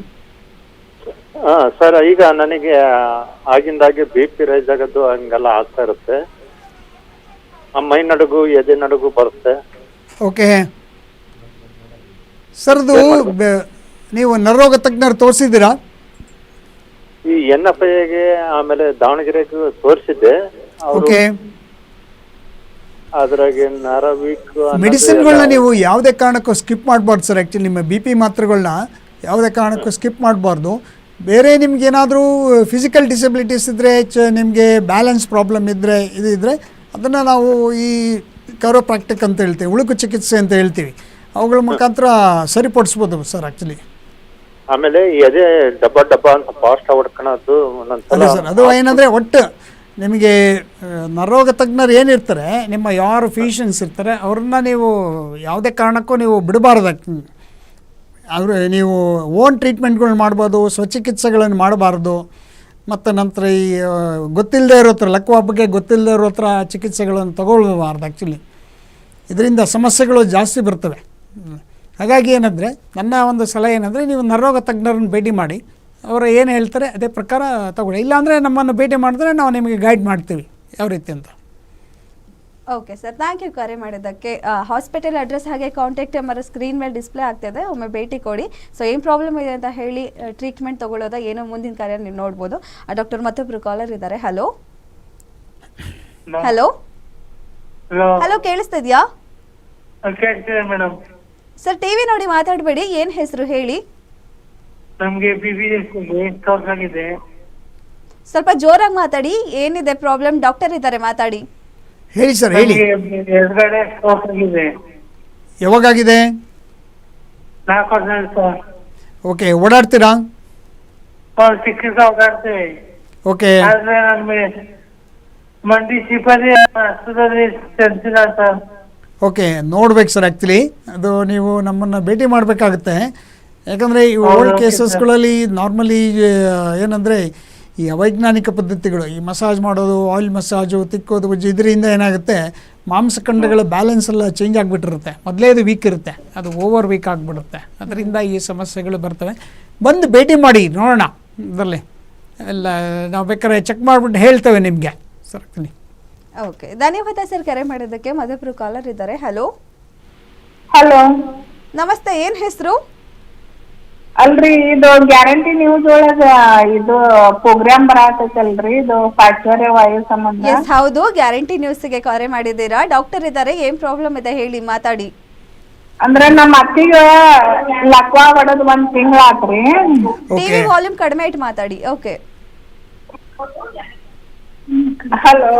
ಹಾ ಸರ್ ಈಗ ನನಗೆ ಆಗಿಂದಾಗೆ ಬಿ ಪಿ ರೈಸ್ ಆಗೋದು ಹಂಗೆಲ್ಲ ಆಗ್ತಾ ಇರುತ್ತೆ. ಆ ಮೈ ನಡುಗು ಎದೆ ನಡುಗು ಬರುತ್ತೆ. ಓಕೆ ಸರ್ದು ಬ- ನೀವು ನರೋಗ ತಜ್ಞರು ತೋರಿಸಿದ್ದೀರಾ? ಈ ಎನ್ ಎಫ್ ಐಗೆ ಆಮೇಲೆ ದಾವಣಗೆರೆಗೆ ತೋರಿಸಿದ್ದೆ. ಅವರು ಓಕೆ. ಅದ್ರಾಗೆ ಮೆಡಿಸಿನ್ಗಳನ್ನ ನೀವು ಯಾವುದೇ ಕಾರಣಕ್ಕೂ ಸ್ಕಿಪ್ ಮಾಡಬಾರ್ದು ಸರ್. ಆಕ್ಚುಲಿ ನಿಮ್ಮ ಬಿ ಪಿ ಮಾತ್ರೆಗಳನ್ನ ಯಾವುದೇ ಕಾರಣಕ್ಕೂ ಸ್ಕಿಪ್ ಮಾಡಬಾರ್ದು. ಬೇರೆ ನಿಮ್ಗೇನಾದರೂ ಫಿಸಿಕಲ್ ಡಿಸಬಿಲಿಟೀಸ್ ಇದ್ರೆ ಚ ನಿಮಗೆ ಬ್ಯಾಲೆನ್ಸ್ ಪ್ರಾಬ್ಲಮ್ ಇದ್ರೆ ಇದು ಇದ್ರೆ ಅದನ್ನು ನಾವು ಈ ಕರೋಪ್ರಾಕ್ಟಿಕ್ ಅಂತ ಹೇಳ್ತೀವಿ ಉಳುಕು ಚಿಕಿತ್ಸೆ ಅಂತ ಹೇಳ್ತೀವಿ. ಅವುಗಳ ಮುಖಾಂತರ ಸರಿಪಡಿಸ್ಬೋದು ಸರ್ ಆ್ಯಕ್ಚುಲಿ ಆಮೇಲೆ ಈ ಅದೇ ಡಬ್ಬ ಡಬ್ಬ ಅಂತ ಫಾಸ್ಟ್ ಹೊಡ್ಕೊಳೋದು ಅದೇ ಸರ್ ಅದು ಏನಂದ್ರೆ ಒಟ್ಟು ನಿಮಗೆ ನರೋಗ ತಜ್ಞರು ಏನಿರ್ತಾರೆ ನಿಮ್ಮ ಯಾರು ಫಿಷಿಯನ್ಸ್ ಇರ್ತಾರೆ ಅವ್ರನ್ನ ನೀವು ಯಾವುದೇ ಕಾರಣಕ್ಕೂ ನೀವು ಬಿಡಬಾರ್ದು. ಅವರು ನೀವು ಓನ್ ಟ್ರೀಟ್ಮೆಂಟ್ಗಳನ್ನ ಮಾಡ್ಬೋದು ಸ್ವಚಿಕಿತ್ಸೆಗಳನ್ನು ಮಾಡಬಾರ್ದು ಮತ್ತು ನಂತರ ಈ ಗೊತ್ತಿಲ್ಲದೆ ಇರೋ ಹತ್ರ ಲಕ್ವಾ ಬಗ್ಗೆ ಗೊತ್ತಿಲ್ಲದೆ ಇರೋ ಹತ್ರ ಚಿಕಿತ್ಸೆಗಳನ್ನು ತಗೊಳ್ಬಾರ್ದು ಆ್ಯಕ್ಚುಲಿ ಇದರಿಂದ ಸಮಸ್ಯೆಗಳು ಜಾಸ್ತಿ ಬರ್ತವೆ. ಹಾಗಾಗಿ ಏನಂದರೆ ನನ್ನ ಒಂದು ಸಲಹೆ ಏನಂದರೆ ನೀವು ನರೋಗ ತಜ್ಞರನ್ನು ಭೇಟಿ ಮಾಡಿ ಅವರು ಏನು ಹೇಳ್ತಾರೆ ಅದೇ ಪ್ರಕಾರ ತಗೊಳ್ಳಿ. ಇಲ್ಲಾಂದರೆ ನಮ್ಮನ್ನು ಭೇಟಿ ಮಾಡಿದ್ರೆ ನಾವು ನಿಮಗೆ ಗೈಡ್ ಮಾಡ್ತೀವಿ. ಯಾವ ರೀತಿ ಅಂತ? ಓಕೆ ಸರ್ ಥ್ಯಾಂಕ್ ಯು ಕರೆ ಮಾಡಿದ್ದಕ್ಕೆ. ಹಾಸ್ಪಿಟಲ್ ಅಡ್ರೆಸ್ ಹಾಗೆ ಕಾಂಟ್ಯಾಕ್ಟ್ ನಂಬರ್ ಸ್ಕ್ರೀನ್ ಮೇಲೆ ಡಿಸ್ಪ್ಲೇ ಆಗ್ತಿದೆ. ಒಮ್ಮೆ ಭೇಟಿ ಕೊಡಿ. ಸೊ ಏನು ಪ್ರಾಬ್ಲಮ್ ಇದೆ ಅಂತ ಹೇಳಿ ಟ್ರೀಟ್ಮೆಂಟ್ ತಗೊಳ್ಳೋದ ಏನೋ ಮುಂದಿನ ಕಾರ್ಯ ನೀವು ನೋಡ್ಬೋದು. ಡಾಕ್ಟರ್ ಮತ್ತೊಬ್ಬರು ಕಾಲರ್ ಇದ್ದಾರೆ. ಹಲೋ ಹಲೋ ಹಲೋ ಕೇಳಿಸ್ತಿದ್ಯಾ ಮೇಡಮ್ ಸರ್ ಟಿವಿ ನೋಡಿ ಮಾತಾಡಬೇಡಿ ಏನ್ ಹೆಸರು ಹೇಳಿ? ನಮ್ಗೆ ಬಿ ಬಿ ಎಸ್ ಸ್ಟ್ರೋಕ್ ಆಗಿದೆ ಸ್ವಲ್ಪ ಜೋರಾಗಿ ಮಾತಾಡಿ ಏನಿದೆ ಪ್ರಾಬ್ಲಮ್? ಡಾಕ್ಟರ್ ಇದ್ದಾರೆ ಮಾತಾಡಿ. ಹೇಳಿ ಸರ್ ಹೇಳಿ. ನಮ್ಗೆ ಸ್ಟ್ರೋಕ್ ಆಗಿದೆ ಯಾವಾಗಾಗಿದೆ? ನಾಲ್ಕು ವರ್ಷ ಸರ್ ಓಕೆ ಓಡಾಡ್ತೀರಾ? ಅವ್ರು ಚಿಕಿತ್ಸೆ ಹೋಗಾಡ್ತೇವೆ ಓಕೆ. ಆದ್ರೆ ನಮ್ಗೆ ಮಂಡಿ ಹಸ್ತದಲ್ಲಿ ಚಲಿಸಿಲ್ಲ ಸರ್ ಓಕೆ ನೋಡ್ಬೇಕು ಸರ್ ಆ್ಯಕ್ಚುಲಿ ಅದು ನೀವು ನಮ್ಮನ್ನು ಭೇಟಿ ಮಾಡಬೇಕಾಗುತ್ತೆ. ಯಾಕಂದರೆ ಈ ಓಲ್ಡ್ ಕೇಸಸ್ಗಳಲ್ಲಿ ನಾರ್ಮಲಿ ಏನಂದರೆ ಈ ಅವೈಜ್ಞಾನಿಕ ಪದ್ಧತಿಗಳು ಈ ಮಸಾಜ್ ಮಾಡೋದು ಆಯಿಲ್ ಮಸಾಜು ತಿಕ್ಕೋದು ಉಜ್ಜು ಇದರಿಂದ ಏನಾಗುತ್ತೆ ಮಾಂಸಖಂಡಗಳ ಬ್ಯಾಲೆನ್ಸ್ ಎಲ್ಲ ಚೇಂಜ್ ಆಗಿಬಿಟ್ಟಿರುತ್ತೆ. ಮೊದಲೇ ಇದು ವೀಕ್ ಇರುತ್ತೆ. ಅದು ಓವರ್ ವೀಕ್ ಆಗಿಬಿಡುತ್ತೆ. ಅದರಿಂದ ಈ ಸಮಸ್ಯೆಗಳು ಬರ್ತವೆ. ಬಂದು ಭೇಟಿ ಮಾಡಿ ನೋಡೋಣ. ಇದರಲ್ಲಿ ಎಲ್ಲ ನಾವು ಬೇಕಾದ್ರೆ ಚೆಕ್ ಮಾಡಿಬಿಟ್ಟು ಹೇಳ್ತೇವೆ ನಿಮಗೆ. ಸರ್ ಓಕೆ ಧನ್ಯವಾದ ಸರ್ ಕರೆ ಮಾಡೋದಕ್ಕೆ ಮತ್ತೊಬ್ರು ಕಾಲರ್ ಇದ್ದಾರೆ. ಹಲೋ ಹಲೋ ನಮಸ್ತೆ ಏನ್ ಹೆಸರು? ಅಲ್ರಿ ಇದು ಗ್ಯಾರಂಟಿ ನ್ಯೂಸ್ ಒಳಗ ಇದು ಪ್ರೋಗ್ರಾಮ್ ಬರತೈತಲ್ರಿ ಇದು ಪಾಚಾರ್ಯ ವಾಯು ಸಂಬಂಧ. ಎಸ್ ಹೌದು. ಗ್ಯಾರಂಟಿ ನ್ಯೂಸ್ಗೆ ಕರೆ ಮಾಡಿದ್ದೀರಾ? ಡಾಕ್ಟರ್ ಇದ್ದಾರೆ ಏನ್ ಪ್ರಾಬ್ಲಮ್ ಇದೆ ಹೇಳಿ ಮಾತಾಡಿ. ಅಂದ್ರ ನಮ್ಮ ಅತ್ತಿಗೆ ಲಕ್ವಾ ಹೊಡದ್ ಒಂದ್ ತಿಂಗಳ ಆತ್ರಿ. ಓಕೆ ಟಿವಿ ವಾಲ್ಯೂಮ್ ಕಡಿಮೆ ಇಟ್ಟು ಮಾತಾಡಿ. ಓಕೆ ಹಲೋ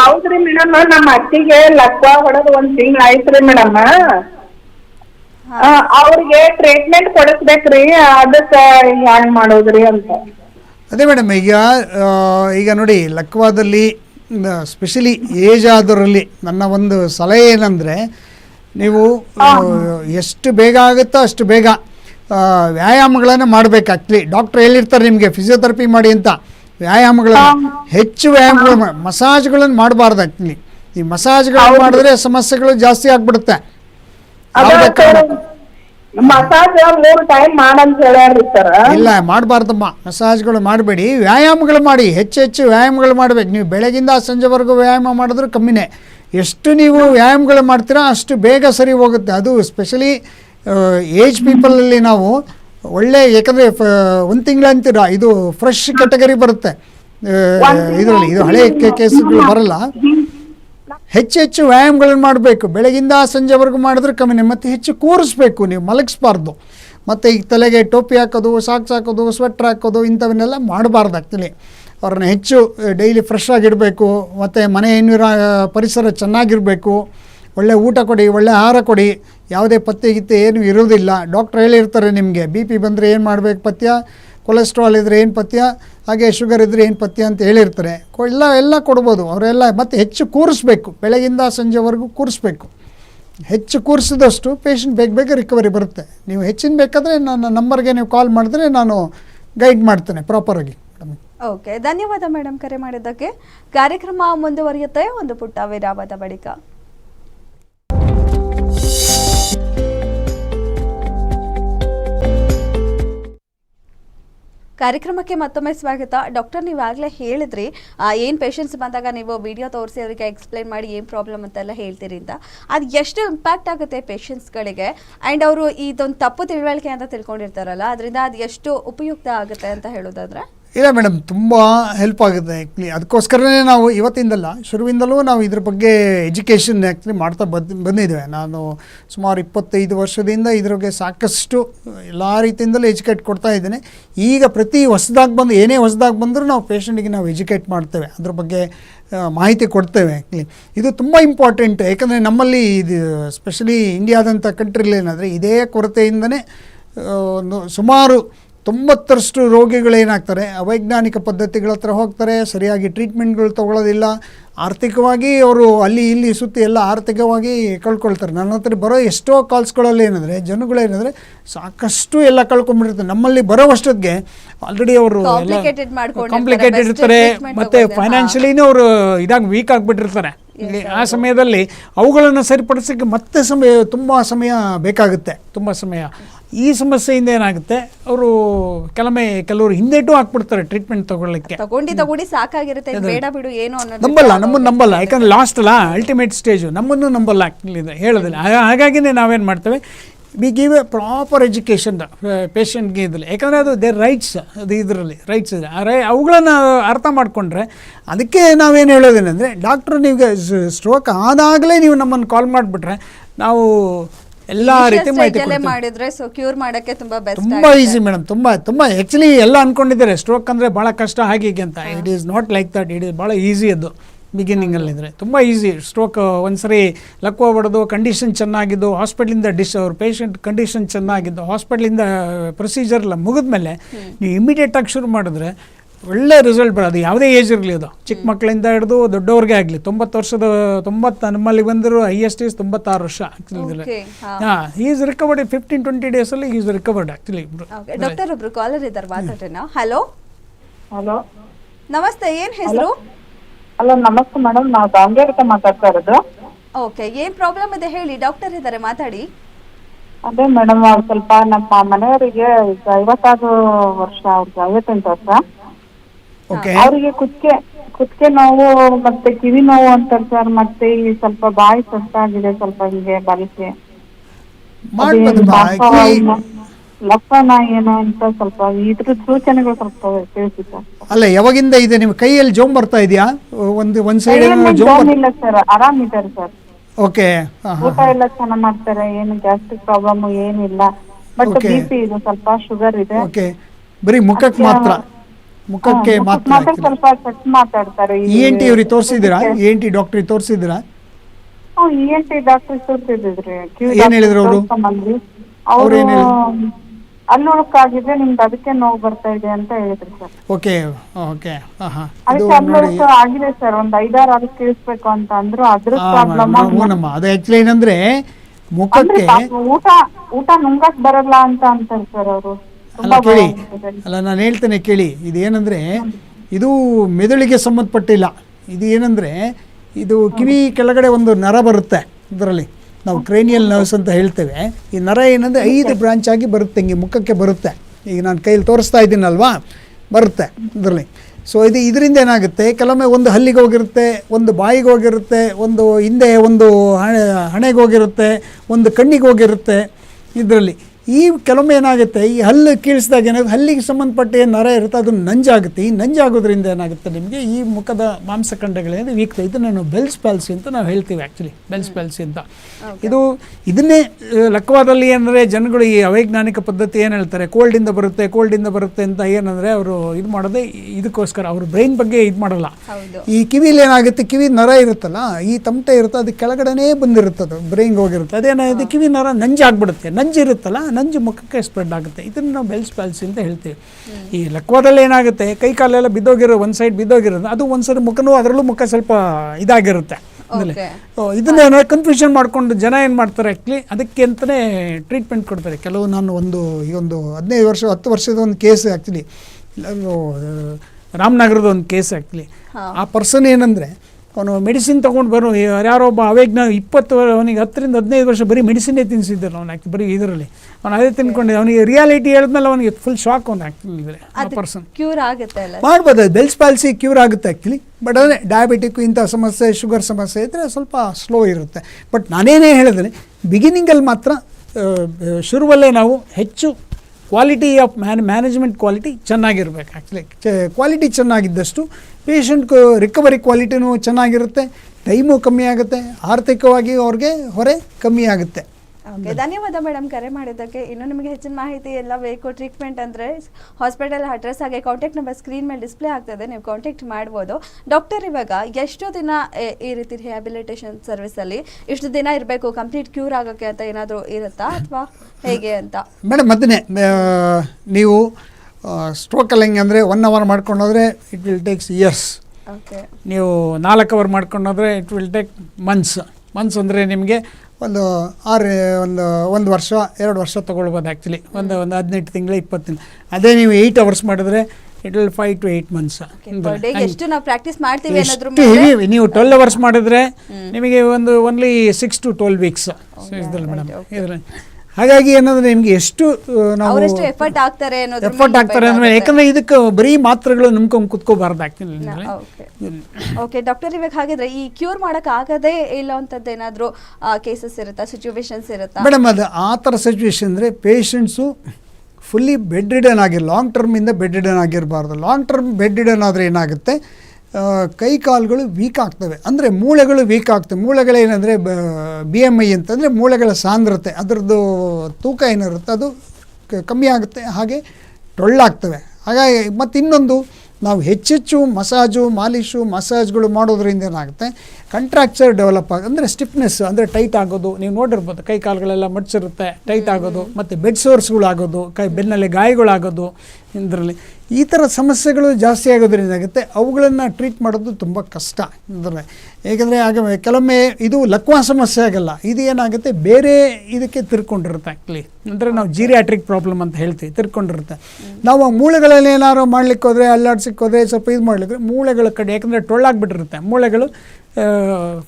ಹೌದ್ರಿ ಮೇಡಮ್ ನಮ್ಮ ಅತ್ತಿಗೆ ಲಕ್ವಾ ಹೊಡೆದು ಒಂದ್ ತಿಂಗಳ ಆಯ್ತ್ರಿ ಮೇಡಮ್ ಅವ್ರಿಗೆ ಟ್ರೀಟ್ಮೆಂಟ್ ಕೊಡಿಸ್ಬೇಕ್ರಿ ಅದಕ್ಕ ಹ್ಯಾಂಗ್ ಮಾಡೋದ್ರಿ ಅಂತ. ಅದೇ ಮೇಡಮ್ ಈಗ ಈಗ ನೋಡಿ ಲಕ್ವಾದಲ್ಲಿ ಸ್ಪೆಷಲಿ ಏಜ್ ಆದವರಲ್ಲಿ ನನ್ನ ಒಂದು ಸಲಹೆ ಏನಂದರೆ ನೀವು ಎಷ್ಟು ಬೇಗ ಆಗುತ್ತೋ ಅಷ್ಟು ಬೇಗ ವ್ಯಾಯಾಮಗಳನ್ನು ಮಾಡಬೇಕು ಆ್ಯಕ್ಚುಲಿ ಡಾಕ್ಟ್ರ್ ಹೇಳಿರ್ತಾರೆ ನಿಮಗೆ ಫಿಸಿಯೋಥೆರಪಿ ಮಾಡಿ ಅಂತ. ವ್ಯಾಯಾಮಗಳನ್ನು ಹೆಚ್ಚು ವ್ಯಾಯಾಮಗಳು ಮಸಾಜ್ಗಳನ್ನು ಮಾಡಬಾರ್ದು ಆ್ಯಕ್ಚುಲಿ ಈ ಮಸಾಜ್ಗಳು ಮಾಡಿದ್ರೆ ಸಮಸ್ಯೆಗಳು ಜಾಸ್ತಿ ಆಗ್ಬಿಡುತ್ತೆ. ಇಲ್ಲ ಮಾಡಬಾರ್ದಮ್ಮ. ಮಸಾಜ್ಗಳು ಮಾಡಬೇಡಿ. ವ್ಯಾಯಾಮಗಳು ಮಾಡಿ. ಹೆಚ್ಚು ಹೆಚ್ಚು ವ್ಯಾಯಾಮಗಳು ಮಾಡಬೇಕು. ನೀವು ಬೆಳಗಿಂದ ಸಂಜೆವರೆಗೂ ವ್ಯಾಯಾಮ ಮಾಡಿದ್ರು ಕಮ್ಮಿನೇ. ಎಷ್ಟು ನೀವು ವ್ಯಾಯಾಮಗಳು ಮಾಡ್ತೀರಾ ಅಷ್ಟು ಬೇಗ ಸರಿ ಹೋಗುತ್ತೆ. ಅದು ಸ್ಪೆಷಲಿ ಏಜ್ ಪೀಪಲಲ್ಲಿ ನಾವು ಒಳ್ಳೆ ಯಾಕಂದರೆ ಒಂದು ತಿಂಗಳು ಅಂತೀರ ಇದು ಫ್ರೆಶ್ ಕ್ಯಾಟಗರಿ ಬರುತ್ತೆ. ಇದರಲ್ಲಿ ಇದು ಹಳೆ ಕೇಸುಗಳು ಬರಲ್ಲ. ಹೆಚ್ಚು ಹೆಚ್ಚು ವ್ಯಾಯಾಮಗಳನ್ನು ಮಾಡಬೇಕು. ಬೆಳಗಿಂದ ಸಂಜೆವರೆಗೂ ಮಾಡಿದ್ರೆ ಕಮ್ಮಿನೇ ಮತ್ತು ಹೆಚ್ಚು ಕೂರಿಸ್ಬೇಕು ನೀವು ಮಲಗಿಸ್ಬಾರ್ದು. ಮತ್ತು ಈಗ ತಲೆಗೆ ಟೋಪಿ ಹಾಕೋದು ಸಾಕ್ಸ್ ಹಾಕೋದು ಸ್ವೆಟ್ರ್ ಹಾಕೋದು ಇಂಥವನ್ನೆಲ್ಲ ಮಾಡಬಾರ್ದು ಆ್ಯಕ್ಚುಲಿ ಅವ್ರನ್ನ ಹೆಚ್ಚು ಡೈಲಿ ಫ್ರೆಶ್ ಆಗಿಡಬೇಕು ಮತ್ತು ಮನೆ ಎನ್ವಿರಾ ಪರಿಸರ ಚೆನ್ನಾಗಿರಬೇಕು. ಒಳ್ಳೆ ಊಟ ಕೊಡಿ ಒಳ್ಳೆ ಆಹಾರ ಕೊಡಿ. ಯಾವುದೇ ಪತ್ತೆ ಗಿತ್ತೆ ಏನು ಇರೋದಿಲ್ಲ ಡಾಕ್ಟ್ರ್ ಹೇಳಿರ್ತಾರೆ ನಿಮಗೆ, ಬಿ ಪಿ ಬಂದರೆ ಏನು ಮಾಡಬೇಕು ಪಥ್ಯ ಕೊಲೆಸ್ಟ್ರಾಲ್ ಇದ್ದರೆ ಏನು ಪಥ್ಯ ಹಾಗೆ ಶುಗರ್ ಇದ್ದರೆ ಏನು ಪಥ್ಯ ಅಂತ ಹೇಳಿರ್ತಾರೆ. ಎಲ್ಲ ಎಲ್ಲ ಕೊಡ್ಬೋದು. ಅವರೆಲ್ಲ ಮತ್ತು ಹೆಚ್ಚು ಕೂರಿಸ್ಬೇಕು. ಬೆಳಗಿಂದ ಸಂಜೆವರೆಗೂ ಕೂರಿಸ್ಬೇಕು. ಹೆಚ್ಚು ಕೂರಿಸಿದಷ್ಟು ಪೇಷಂಟ್ ಬೇಗ ಬೇಗ ರಿಕವರಿ ಬರುತ್ತೆ. ನೀವು ಹೆಚ್ಚಿನ ಬೇಕಾದರೆ ನನ್ನ ನಂಬರ್ಗೆ ನೀವು ಕಾಲ್ ಮಾಡಿದ್ರೆ ನಾನು ಗೈಡ್ ಮಾಡ್ತೇನೆ ಪ್ರಾಪರಾಗಿ ಓಕೆ ಧನ್ಯವಾದ ಮೇಡಮ್ ಕರೆ ಮಾಡಿದ್ದಕ್ಕೆ. ಕಾರ್ಯಕ್ರಮ ಮುಂದುವರಿಯುತ್ತೆ. ಒಂದು ಪುಟ್ಟ ವಿರಾಮದ ಬಳಿಕ. ಕಾರ್ಯಕ್ರಮಕ್ಕೆ ಮತ್ತೊಮ್ಮೆ ಸ್ವಾಗತ. ಡಾಕ್ಟರ್ ನೀವು ಆಗಲೇ ಹೇಳಿದ್ರಿ ಏನು ಪೇಷಂಟ್ಸ್ ಬಂದಾಗ ನೀವು ವಿಡಿಯೋ ತೋರಿಸಿ, ಅವರಿಗೆ ಎಕ್ಸ್ಪ್ಲೈನ್ ಮಾಡಿ ಏನು ಪ್ರಾಬ್ಲಮ್ ಅಂತೆಲ್ಲ ಹೇಳ್ತೀರಿ ಅಂತ. ಅದು ಎಷ್ಟು ಇಂಪ್ಯಾಕ್ಟ್ ಆಗುತ್ತೆ ಪೇಷಂಟ್ಸ್ಗಳಿಗೆ ಆ್ಯಂಡ್ ಅವರು ಇದೊಂದು ತಪ್ಪು ತಿಳುವಳಿಕೆ ಅಂತ ತಿಳ್ಕೊಂಡಿರ್ತಾರಲ್ಲ, ಅದರಿಂದ ಅದು ಎಷ್ಟು ಉಪಯುಕ್ತ ಆಗುತ್ತೆ ಅಂತ ಹೇಳೋದಾದ್ರೆ? ಇಲ್ಲ ಮೇಡಮ್, ತುಂಬ ಹೆಲ್ಪ್ ಆಗುತ್ತೆ ಆ್ಯಕ್ಚುಲಿ ಅದಕ್ಕೋಸ್ಕರನೇ ನಾವು ಇವತ್ತಿಂದಲ್ಲ, ಶುರುವಿಂದಲೂ ನಾವು ಇದ್ರ ಬಗ್ಗೆ ಎಜುಕೇಷನ್ ಆ್ಯಕ್ಚುಲಿ ಮಾಡ್ತಾ ಬದ್, ಬಂದಿದ್ದೇವೆ. ನಾನು ಸುಮಾರು ಇಪ್ಪತ್ತೈದು ವರ್ಷದಿಂದ ಇದ್ರ ಬಗ್ಗೆ ಸಾಕಷ್ಟು ಎಲ್ಲ ರೀತಿಯಿಂದಲೂ ಎಜುಕೇಟ್ ಕೊಡ್ತಾ ಇದ್ದೇನೆ. ಈಗ ಪ್ರತಿ ಹೊಸದಾಗಿ ಬಂದು, ಏನೇ ಹೊಸದಾಗಿ ಬಂದರೂ ನಾವು ಪೇಷಂಟಿಗೆ ನಾವು ಎಜುಕೇಟ್ ಮಾಡ್ತೇವೆ. ಅದ್ರ ಬಗ್ಗೆ ಮಾಹಿತಿ ಕೊಡ್ತೇವೆ ಆ್ಯಕ್ಚುಲಿ ಇದು ತುಂಬ ಇಂಪಾರ್ಟೆಂಟ್ ಯಾಕಂದರೆ ನಮ್ಮಲ್ಲಿ ಇದು ಸ್ಪೆಷಲಿ ಇಂಡಿಯಾದಂಥ ಕಂಟ್ರಿಲಿ ಇದೇ ಕೊರತೆಯಿಂದನೇ ಸುಮಾರು ತೊಂಬತ್ತರಷ್ಟು ರೋಗಿಗಳೇನಾಗ್ತಾರೆ? ಅವೈಜ್ಞಾನಿಕ ಪದ್ಧತಿಗಳ ಹತ್ರ ಹೋಗ್ತಾರೆ ಸರಿಯಾಗಿ ಟ್ರೀಟ್ಮೆಂಟ್ಗಳು ತಗೊಳ್ಳೋದಿಲ್ಲ. ಆರ್ಥಿಕವಾಗಿ ಅವರು ಅಲ್ಲಿ ಇಲ್ಲಿ ಸುತ್ತಿ ಎಲ್ಲ ಆರ್ಥಿಕವಾಗಿ ಕಳ್ಕೊಳ್ತಾರೆ. ನನ್ನ ಹತ್ರ ಬರೋ ಎಷ್ಟೋ ಕಾಲ್ಸ್ಗಳಲ್ಲಿ ಏನಂದರೆ ಜನಗಳೇನಂದರೆ ಸಾಕಷ್ಟು ಎಲ್ಲ ಕಳ್ಕೊಂಡ್ಬಿಟ್ಟಿರ್ತಾರೆ. ನಮ್ಮಲ್ಲಿ ಬರೋವಷ್ಟೊತ್ತಿಗೆ ಆಲ್ರೆಡಿ ಅವರು ಕಾಂಪ್ಲಿಕೇಟೆಡ್ ಇರ್ತಾರೆ ಮತ್ತು ಫೈನಾನ್ಷಿಯಲಿನೂ ಅವರು ಇದಾಗಿ ವೀಕ್ ಆಗಿಬಿಟ್ಟಿರ್ತಾರೆ. ಇಲ್ಲಿ ಆ ಸಮಯದಲ್ಲಿ ಅವುಗಳನ್ನು ಸರಿಪಡಿಸೋಕ್ಕೆ ಮತ್ತೆ ಸಮಯ ತುಂಬ ಸಮಯ ಬೇಕಾಗುತ್ತೆ. ತುಂಬ ಸಮಯ. ಈ ಸಮಸ್ಯೆಯಿಂದ ಏನಾಗುತ್ತೆ? ಅವರು ಕೆಲವೊಮ್ಮೆ ಕೆಲವರು ಹಿಂದೆಟು ಹಾಕ್ಬಿಡ್ತಾರೆ ಟ್ರೀಟ್ಮೆಂಟ್ ತಗೊಳ್ಳಿಕ್ಕೆ. ತಗೊಂಡು ತಗೊಂಡು ಸಾಕಾಗಿರುತ್ತೆ. ಇದ್ ಬೇಡ ಬಿಡು ಏನು ಅನ್ನೋದು ನಂಬಲ್ಲ ನಮ್ಮನ್ನು ನಂಬಲ್ಲ. ಯಾಕಂದ್ರೆ ಲಾಸ್ಟ್ ಅಲ್ಲ ಅಲ್ಟಿಮೇಟ್ ಸ್ಟೇಜು ನಮ್ಮನ್ನು ನಂಬಲ್ಲ ಆ್ಯಕ್ಚುಲಿ ಹೇಳೋದಿಲ್ಲ. ಹಾಗ- ಹಾಗಾಗಿನೇ ನಾವೇನು ಮಾಡ್ತೇವೆ? We give a proper education ಪೇಷಂಟ್ಗೆ ಇದ್ರಲ್ಲಿ. ಯಾಕಂದರೆ ಅದು ದೇ ರೈಟ್ಸ್ ಅದು ಇದರಲ್ಲಿ ರೈಟ್ಸ್ ಇದೆ. ಆ ರೈ ಅವುಗಳನ್ನು ಅರ್ಥ ಮಾಡಿಕೊಂಡ್ರೆ ಅದಕ್ಕೆ ನಾವೇನು ಹೇಳೋದೇನೆಂದರೆ ಡಾಕ್ಟ್ರು ನಿಮಗೆ ಸ್ಟ್ರೋಕ್ ಆದಾಗಲೇ ನೀವು ನಮ್ಮನ್ನು ಕಾಲ್ ಮಾಡಿಬಿಟ್ರೆ ನಾವು ಎಲ್ಲ ರೀತಿ ಮಾಹಿತಿ ಅಲ್ಲೇ ಮಾಡಿದ್ರೆ ಸೊ ಕ್ಯೂರ್ ಮಾಡಕ್ಕೆ ತುಂಬಾ ಬೆಸ್ಟ್ ತುಂಬಾ ಈಸಿ ಮೇಡಮ್ ತುಂಬಾ ತುಂಬಾ ಆ್ಯಕ್ಚುಲಿ ಎಲ್ಲ ಅನ್ಕೊಂಡಿದ್ದಾರೆ. ಸ್ಟ್ರೋಕ್ ಅಂದ್ರೆ ಬಹಳ ಕಷ್ಟ ಹಾಗೆ ಅಂತ. It is not like that it is ಬಹಳ ಈಸಿ ಅದು. ಬಿಗಿನಿಂಗಲ್ಲಿದ್ದರೆ ತುಂಬ ಈಸಿ ಸ್ಟ್ರೋಕ್ ಒಂದ್ಸರಿ ಲಕ್ ಹೊಡೆದು ಕಂಡೀಷನ್ ಚೆನ್ನಾಗಿದ್ದು ಹಾಸ್ಪಿಟ್ಲಿಂದ ಡಿಸ್ ಅವ್ರ ಪೇಷಂಟ್ ಕಂಡೀಷನ್ ಚೆನ್ನಾಗಿದ್ದು ಹಾಸ್ಪಿಟ್ಲಿಂದ ಪ್ರೊಸೀಜರ್ ಎಲ್ಲ ಮುಗಿದ್ಮೇಲೆ ನೀವು ಇಮಿಡಿಯೇಟಾಗಿ ಶುರು ಮಾಡಿದ್ರೆ ಒಳ್ಳೆ ರಿಸಲ್ಟ್ ಬರೋದು ಯಾವುದೇ ಏಜ್ ಇರಲಿ ಅದು. ಚಿಕ್ಕ ಮಕ್ಕಳಿಂದ ಹಿಡಿದು ದೊಡ್ಡವ್ರಿಗೆ ಆಗಲಿ ತೊಂಬತ್ತು ವರ್ಷದ ತೊಂಬತ್ತು ನಮ್ಮಲ್ಲಿ ಬಂದಿರೋ ಹೈಯೆಸ್ಟ್ ಈಸ್ ತೊಂಬತ್ತಾರು ವರ್ಷ ಆ್ಯಕ್ಚುಲಿ Okay, ಹಾ. ಈಸ್ ರಿಕವರ್ಡ್ ಫಿಫ್ಟೀನ್ ಟ್ವೆಂಟಿ ಡೇಸಲ್ಲಿ ಈಸ್ ರಿಕವರ್ಡ್ ಆ್ಯಕ್ಚುಲಿ ಡಾಕ್ಟರ್ ಒಬ್ರು ಕಾಲರ್ ಇದ್ದಾರೆ ಮಾತಾಡೋಣ ಹಲೋ ಹಲೋ ನಮಸ್ತೆ ಏನ್ ಹೆಸರು? ಹಲೋ ನಮಸ್ತೆ ಮೇಡಮ್ ನಾವು ದಾವಣಗೆರೆಯಿಂದ ಮಾತಾಡ್ತಾ ಇರೋದು. ಓಕೆ ಏನ್ ಪ್ರಾಬ್ಲಮ್ ಇದೆ ಹೇಳಿ ಡಾಕ್ಟರ್ ಇದ್ದಾರೆ ಮಾತಾಡಿ. ಅದೇ ಮೇಡಮ್ ಸ್ವಲ್ಪ ನಮ್ಮ ಮನೆಯವರಿಗೆ ಐವತ್ತಾರು ವರ್ಷ ಅವ್ರಿಗೆ ಐವತ್ತೆಂಟು ವರ್ಷ. ಅವರಿಗೆ ಕುತ್ತಿಗೆ ಕುತ್ತಿಗೆ ನೋವು ಮತ್ತೆ ಕಿವಿ ನೋವು ಅಂತಾರೆ ಸರ್ ಮತ್ತೆ ಈ ಸ್ವಲ್ಪ ಬಾಯಿ ಸುಸ್ತಾಗಿದೆ ಸ್ವಲ್ಪ ಹಿಂಗೆ ಬಲಿಕೆ. ಮಾಡ್ಬೋದು ಆ್ಯಕ್ಚುಲಿ ಲಕ್ಷಣ ಏನು ಅಂತ ಸ್ವಲ್ಪ ಇದ್ರ ಸೂಚನೆಗಳು ಸ್ವಲ್ಪ ತಿಳಿಸಿ ಸರ್. ಅಲ್ಲ ಯಾವಾಗಿಂದ ಇದೆ? ನಿಮ್ಮ ಕೈಯಲ್ಲಿ ಜೋಮ್ ಬರ್ತಾ ಇದೆಯಾ? ಒಂದು ಒಂದ್ ಸೈಡ್ ಜೋಮ್ ಇಲ್ಲ ಸರ್ ಆರಾಮಿದ್ದಾರೆ ಸರ್. ಓಕೆ ಊಟ ಎಲ್ಲ ಚೆನ್ನಾಗಿ ಮಾಡ್ತಾರೆ ಏನು ಗ್ಯಾಸ್ಟ್ರಿಕ್ ಪ್ರಾಬ್ಲಮ್ ಏನಿಲ್ಲ. ಬಟ್. ಬಿ ಪಿ ಇದೆ ಸ್ವಲ್ಪ ಶುಗರ್ ಇದೆ. ಓಕೆ ಬರೀ ಮುಖಕ್ಕೆ ಮಾತ್ರ. ಮುಖಕ್ಕೆ ಮಾತ್ರ ಸ್ವಲ್ಪ ಮಾತಾಡ್ತಾರೆ ಇ ಎನ್ ಟಿ ಅವ್ರಿಗೆ ತೋರಿಸಿದ್ದೀರಾ? ಇ ಎನ್ ಟಿ ಡಾಕ್ಟ್ರಿಗೆ ತೋರಿಸಿದ್ದೀರಾ? ಇ ಎನ್ ಟಿ ಡಾಕ್ಟರ್ ತೋರಿಸಿದ್ರಿ ಏನ್ ಹೇಳಿದ್ರು ಅವ್ರು? ಅವ್ರು ಅವರು ಏನ್ ಹೇಳಿದ್ರು? ಅಲ್ಲುಳಕ್ಕಾಗಿದೆ ನಿಮ್ಗೆ ಅದಕ್ಕೆ ನೋವು ಬರ್ತಾ ಇದೆ ಅಂತ ಹೇಳಿದ್ರು ಸರ್. Okay okay. ಹಾಂ ಹಾಂ. ಇದು ಅದಕ್ಕೆ ನೋಡಿ. ಅಲ್ಲುಳಕ ಆಗಿದೆ ಸರ್ ಒಂದ್ ಐದಾರು ಅದಕ್ಕೆ ಅಂತ ಅಂದ್ರು ಅದ್ರ ಆ, ಪ್ರಾಬ್ಲಮ್ ಮ- ಹೂನಮ್ಮ ಅದು ಆ್ಯಕ್ಚುಲಿ ಏನಂದರೆ ಅಂದ್ರೆ ಮುಖಕ್ಕೆ ಪಾಪ ಊಟ ಊಟ ನುಂಗಕ್ ಬರಲ್ಲ ಅಂತ ಅಂತಾರೆ ಸರ್ ಅವರು. ಅಲ್ಲ ಕೇಳಿ. ಅಲ್ಲ ನಾನು ಹೇಳ್ತೇನೆ ಕೇಳಿ. ಇದೇನಂದರೆ ಇದು ಮೆದುಳಿಗೆ ಸಂಬಂಧಪಟ್ಟಿಲ್ಲ ಇದು ಏನಂದರೆ ಇದು ಕಿವಿ ಕೆಳಗಡೆ ಒಂದು ನರ ಬರುತ್ತೆ ಇದರಲ್ಲಿ. ನಾವು ಕ್ರೇನಿಯಲ್ ನರ್ವ್ಸ್ ಅಂತ ಹೇಳ್ತೇವೆ. ಈ ನರ ಏನಂದರೆ ಐದು ಬ್ರಾಂಚ್ ಆಗಿ ಬರುತ್ತೆ ಹಿಂಗೆ ಮುಖಕ್ಕೆ ಬರುತ್ತೆ. ಈಗ ನಾನು ಕೈಯಲ್ಲಿ ತೋರಿಸ್ತಾ ಇದ್ದೀನಲ್ವಾ? ಬರುತ್ತೆ ಇದರಲ್ಲಿ. ಸೊ ಇದು ಇದರಿಂದ ಏನಾಗುತ್ತೆ? ಕೆಲವೊಮ್ಮೆ ಒಂದು ಹಲ್ಲಿಗೆ ಹೋಗಿರುತ್ತೆ ಒಂದು ಬಾಯಿಗೆ ಹೋಗಿರುತ್ತೆ ಒಂದು ಹಿಂದೆ ಒಂದು ಹಣೆ ಹಣೆಗೆ ಹೋಗಿರುತ್ತೆ ಒಂದು ಕಣ್ಣಿಗೆ ಹೋಗಿರುತ್ತೆ ಇದರಲ್ಲಿ. ಈ ಕೆಲವೊಮ್ಮೆ ಏನಾಗುತ್ತೆ ಈ ಹಲ್ಲು ಕೀಳಿಸಿದಾಗ ಏನಾಗುತ್ತೆ ಹಲ್ಲಿಗೆ ಸಂಬಂಧಪಟ್ಟ ಏನು ನರ ಇರುತ್ತೆ ಅದು ನಂಜಾಗುತ್ತೆ. ಈ ನಂಜಾಗೋದ್ರಿಂದ ಏನಾಗುತ್ತೆ ನಿಮಗೆ ಈ ಮುಖದ ಮಾಂಸಖಂಡಗಳೇನು ವೀಕ್ತ. ಇದನ್ನು ನಾವು ಬೆಲ್ಸ್ ಪ್ಯಾಲ್ಸಿ ಅಂತ ನಾವು ಹೇಳ್ತೀವಿ ಆ್ಯಕ್ಚುಲಿ ಬೆಲ್ಸ್ ಪ್ಯಾಲ್ಸಿ ಅಂತ. ಇದು ಇದನ್ನೇ ಲಕ್ವಾದಲ್ಲಿ ಏನಂದರೆ ಜನಗಳು ಈ ಅವೈಜ್ಞಾನಿಕ ಪದ್ಧತಿ ಏನು ಹೇಳ್ತಾರೆ ಕೋಲ್ಡಿಂದ ಬರುತ್ತೆ ಕೋಲ್ಡಿಂದ ಬರುತ್ತೆ ಅಂತ ಏನಂದರೆ ಅವರು ಇದು ಮಾಡೋದೇ ಇದಕ್ಕೋಸ್ಕರ ಅವ್ರ ಬ್ರೈನ್ ಬಗ್ಗೆ ಇದು ಮಾಡಲ್ಲ. ಈ ಕಿವಿಲಿ ಏನಾಗುತ್ತೆ ಕಿವಿ ನರ ಇರುತ್ತಲ್ಲ ಈ ತಮಟೆ ಇರುತ್ತೆ ಅದು ಕೆಳಗಡೆನೇ ಬಂದಿರುತ್ತದೆ ಬ್ರೈನ್ಗೆ ಹೋಗಿರುತ್ತೆ. ಅದೇನಾಗುತ್ತೆ ಕಿವಿ ನರ ನಂಜಾಗ್ಬಿಡುತ್ತೆ ನಂಜು ಇರುತ್ತಲ್ಲ ನಂಜು ಮುಖಕ್ಕೆ ಸ್ಪ್ರೆಡ್ ಆಗುತ್ತೆ. ಇದನ್ನು ನಾವು ಬೆಲ್ಸ್ ಪ್ಯಾಲ್ಸಿ ಅಂತ ಹೇಳ್ತೀವಿ. ಈ ಲಕ್ವಾದಲ್ಲಿ ಏನಾಗುತ್ತೆ ಕೈ ಕಾಲೆಲ್ಲ ಬಿದ್ದೋಗಿರೋ ಒಂದು ಸೈಡ್ ಬಿದ್ದೋಗಿರೋದು ಅದು ಒಂದು ಸೈಡ್ ಮುಖನೂ ಅದರಲ್ಲೂ ಮುಖ ಸ್ವಲ್ಪ ಇದಾಗಿರುತ್ತೆ. ಇದನ್ನ ಕನ್ಫ್ಯೂಷನ್ ಮಾಡ್ಕೊಂಡು ಜನ ಏನು ಮಾಡ್ತಾರೆ ಆ್ಯಕ್ಚುಲಿ ಅದಕ್ಕೆ ಅಂತಲೇ ಟ್ರೀಟ್ಮೆಂಟ್ ಕೊಡ್ತಾರೆ. ಕೆಲವು ನಾನು ಒಂದು ಈ ಒಂದು ಹದಿನೈದು ವರ್ಷ ಹತ್ತು ವರ್ಷದ ಒಂದು ಕೇಸ್ ಆ್ಯಕ್ಚುಲಿ ರಾಮನಗರದ ಒಂದು ಕೇಸ್ ಆ್ಯಕ್ಚುಲಿ ಆ ಪರ್ಸನ್ ಏನಂದರೆ ಅವನು ಮೆಡಿಸಿನ್ ತೊಗೊಂಡು ಬರೋ ಯಾರೋ ಒಬ್ಬ ಅವೇಜ್ಞ ಇಪ್ಪತ್ತು ಅವನಿಗೆ ಹತ್ತರಿಂದ ಹದಿನೈದು ವರ್ಷ ಬರೀ ಮೆಡಿಸಿನ್ನೇ ತಿನ್ನಿಸಿದ್ದರು ಅವ್ನು ಆ್ಯಕ್ಚುಲಿ ಬರೀ ಇದರಲ್ಲಿ. ಅವನು ಅದೇ ತಿನ್ಕೊಂಡಿದ್ದೆ ಅವನಿಗೆ ರಿಯಾಲಿಟಿ ಹೇಳಿದ್ಮೇಲೆ ಅವನಿಗೆ ಫುಲ್ ಶಾಕ್ ಒಂದು ಆ್ಯಕ್ಚುಲಿ ಆ ಪರ್ಸನ್ ಕ್ಯೂರ್ ಆಗುತ್ತೆ ಅಲ್ಲ? ಮಾಡ್ಬೋದು ಅದು ಬೆಲ್ಸ್ ಪಾಲ್ಸಿ ಕ್ಯೂರ್ ಆಗುತ್ತೆ ಆ್ಯಕ್ಚುಲಿ ಬಟ್ ಅದೇ ಡಯಾಬಿಟಿಕ್ ಇಂಥ ಸಮಸ್ಯೆ ಶುಗರ್ ಸಮಸ್ಯೆ ಇದ್ದರೆ ಸ್ವಲ್ಪ ಸ್ಲೋ ಇರುತ್ತೆ. ಬಟ್ ನಾನೇನೇ ಹೇಳಿದ್ರೆ ಬಿಗಿನಿಂಗಲ್ಲಿ ಮಾತ್ರ ಶುರುವಲ್ಲೇ ನಾವು ಹೆಚ್ಚು quality of man management quality ಚೆನ್ನಾಗಿರ್ಬೇಕು ಆ್ಯಕ್ಚುಲಿ ಕ್ವಾಲಿಟಿ ಚೆನ್ನಾಗಿದ್ದಷ್ಟು ಪೇಷಂಟ್ ರಿಕವರಿ ಕ್ವಾಲಿಟಿನೂ ಚೆನ್ನಾಗಿರುತ್ತೆ ಟೈಮು ಕಮ್ಮಿ ಆಗುತ್ತೆ, ಆರ್ಥಿಕವಾಗಿ ಅವ್ರಿಗೆ ಹೊರೆ ಕಮ್ಮಿ ಆಗುತ್ತೆ. ಓಕೆ ಧನ್ಯವಾದ ಮೇಡಮ್ ಕರೆ ಮಾಡಿದ್ದಕ್ಕೆ ಇನ್ನು ನಿಮಗೆ ಹೆಚ್ಚಿನ ಮಾಹಿತಿ ಎಲ್ಲ ಬೇಕು. ಟ್ರೀಟ್ಮೆಂಟ್ ಅಂದರೆ ಹಾಸ್ಪಿಟಲ್ ಅಡ್ರೆಸ್ ಹಾಗೆ ಕಾಂಟ್ಯಾಕ್ಟ್ ನಂಬರ್ ಸ್ಕ್ರೀನ್ ಮೇಲೆ ಡಿಸ್ಪ್ಲೇ ಆಗ್ತದೆ ನೀವು ಕಾಂಟ್ಯಾಕ್ಟ್ ಮಾಡ್ಬೋದು. ಡಾಕ್ಟರ್ ಇವಾಗ ಎಷ್ಟು ದಿನ ಈ- ರೀತಿ ರಿಹ್ಯಾಬಿಲಿಟೇಷನ್ ಸರ್ವಿಸಲ್ಲಿ ಇಷ್ಟು ದಿನ ಇರಬೇಕು ಕಂಪ್ಲೀಟ್ ಕ್ಯೂರ್ ಆಗೋಕ್ಕೆ ಅಂತ ಏನಾದರೂ ಇರುತ್ತಾ ಅಥವಾ ಹೇಗೆ ಅಂತ? ಮೇಡಮ್ ಅದನ್ನೇ ನೀವು ಸ್ಟ್ರೋಕ್ ಹೆಂಗೆ ಅಂದರೆ ಒನ್ ಅವರ್ ಮಾಡ್ಕೊಂಡು ಹೋದರೆ it will takes years okay ನೀವು ನಾಲ್ಕು ಅವರ್ ಮಾಡ್ಕೊಂಡು ಹೋದರೆ it will take months months ಅಂದರೆ ನಿಮಗೆ ಒಂದು ಆರು ಒಂದು ಒಂದು ವರ್ಷ ಎರಡು ವರ್ಷ ತೊಗೊಳ್ಬೋದು ಆ್ಯಕ್ಚುಲಿ ಒಂದು ಒಂದು ಹದಿನೆಂಟು ತಿಂಗಳು ಇಪ್ಪತ್ತು ತಿಂಗಳು. ಅದೇ ನೀವು ಏಯ್ಟ್ ಅವರ್ಸ್ ಮಾಡಿದ್ರೆ it will five to eight months ಎಷ್ಟು ನಾವು ಪ್ರಾಕ್ಟೀಸ್ ಮಾಡ್ತೀವಿ ಹೆವಿ ನೀವು ಟ್ವೆಲ್ ಅವರ್ಸ್ ಮಾಡಿದ್ರೆ ನಿಮಗೆ ಒಂದು only six to twelve weeks ಇದರಲ್ಲಿ ಮೇಡಮ್ ಇದರಲ್ಲಿ. ಹಾಗಾಗಿ ಏನಂದ್ರೆ ನಿಮ್ಗೆ ಎಷ್ಟು ನಾವು ಅವರೆಷ್ಟು ಎಫರ್ಟ್ ಆಗ್ತಾರೆ ಅನ್ನೋದ್ರ ಎಫರ್ಟ್ ಆಗ್ತಾರೆ ಅಂದ್ರೆ. ಯಾಕಂದ್ರೆ ಇದಕ್ಕೆ ಬರೀ ಮಾತ್ರೆಗಳು ನಂಬ್ಕೊಂಡು ಕುತ್ಕೋಬಾರ್ದು ಆ್ಯಕ್ಚುಲಿ ಓಕೆ. ಓಕೆ ಡಾಕ್ಟರ್ ಇವಾಗ ಹಾಗಿದ್ರೆ ಈ ಕ್ಯೂರ್ ಮಾಡಕ್ ಆಗದೇ ಇಲ್ಲವಂತದ್ದು ಏನಾದರೂ ಕೇಸಸ್ ಇರುತ್ತಾ ಸಿಚುವೇಶನ್ಸ್ ಇರುತ್ತಾ? ಮೇಡಮ್ ಅದು ಆ ಥರ ಸಿಚುವೇಶನ್ ಅಂದರೆ ಪೇಷಂಟ್ಸು ಫುಲ್ಲಿ ಬೆಡ್ ರಿಡನ್ ಆಗಿ ಲಾಂಗ್ ಟರ್ಮಿಂದ ಬೆಡ್ ರಿಡನ್ ಆಗಿರಬಾರ್ದು. ಲಾಂಗ್ ಟರ್ಮ್ ಬೆಡ್ ರಿಡನ್ ಆದರೆ ಏನಾಗುತ್ತೆ? ಕೈ ಕಾಲುಗಳು ವೀಕ್ ಆಗ್ತವೆ. ಅಂದರೆ ಮೂಳೆಗಳು ವೀಕ್ ಆಗ್ತವೆ. ಮೂಳೆಗಳೇನೆಂದರೆ ಬಿ ಎಂ ಐ ಅಂತಂದರೆ ಮೂಳೆಗಳ ಸಾಂದ್ರತೆ. ಅದರದ್ದು ತೂಕ ಏನಿರುತ್ತೆ ಅದು ಕಮ್ಮಿ ಆಗುತ್ತೆ. ಹಾಗೆ ಟೊಳ್ಳಾಗ್ತವೆ. ಹಾಗಾಗಿ ಮತ್ತು ಇನ್ನೊಂದು ನಾವು ಹೆಚ್ಚೆಚ್ಚು ಮಸಾಜು ಮಾಲಿಶು ಮಸಾಜ್ಗಳು ಮಾಡೋದ್ರಿಂದ ಏನಾಗುತ್ತೆ ಕಂಟ್ರಾಕ್ಚರ್ ಡೆವಲಪ್ ಆಗ ಅಂದರೆ ಸ್ಟಿಫ್ನೆಸ್ ಅಂದರೆ ಟೈಟ್ ಆಗೋದು. ನೀವು ನೋಡಿರ್ಬೋದು ಕೈ ಕಾಲುಗಳೆಲ್ಲ ಮಡ್ಸಿರುತ್ತೆ ಟೈಟ್ ಆಗೋದು ಮತ್ತು ಬೆಡ್ ಸೋರ್ಸ್ಗಳಾಗೋದು ಕೈ ಬೆನ್ನಲ್ಲಿ ಗಾಯಗಳಾಗೋದು ಇದರಲ್ಲಿ. ಈ ಥರ ಸಮಸ್ಯೆಗಳು ಜಾಸ್ತಿ ಆಗೋದ್ರಿಂದ ಆಗುತ್ತೆ. ಅವುಗಳನ್ನು ಟ್ರೀಟ್ ಮಾಡೋದು ತುಂಬ ಕಷ್ಟ. ಅಂದರೆ ಏಕೆಂದರೆ ಆಗ ಕೆಲವೊಮ್ಮೆ ಇದು ಲಕ್ವಾ ಸಮಸ್ಯೆ ಆಗಲ್ಲ. ಇದು ಏನಾಗುತ್ತೆ? ಬೇರೆ ಇದಕ್ಕೆ ತಿರ್ಕೊಂಡಿರುತ್ತೆ ಆ್ಯಕ್ಚುಲಿ ಅಂದರೆ ನಾವು ಜೀರಿಯಾಟ್ರಿಕ್ ಪ್ರಾಬ್ಲಮ್ ಅಂತ ಹೇಳ್ತೀವಿ. ತಿರ್ಕೊಂಡಿರುತ್ತೆ. ನಾವು ಆ ಮೂಳೆಗಳಲ್ಲಿ ಏನಾದ್ರು ಮಾಡ್ಲಿಕ್ಕೆ ಹೋದರೆ ಅಲ್ಲಾಡ್ಸಕ್ಕೆ ಹೋದರೆ ಸ್ವಲ್ಪ ಇದು ಮಾಡಲಿಕ್ಕೆ, ಮೂಳೆಗಳ ಕಡೆ, ಯಾಕಂದರೆ ಟೊಳ್ಳಾಗ್ಬಿಟ್ಟಿರುತ್ತೆ. ಮೂಳೆಗಳು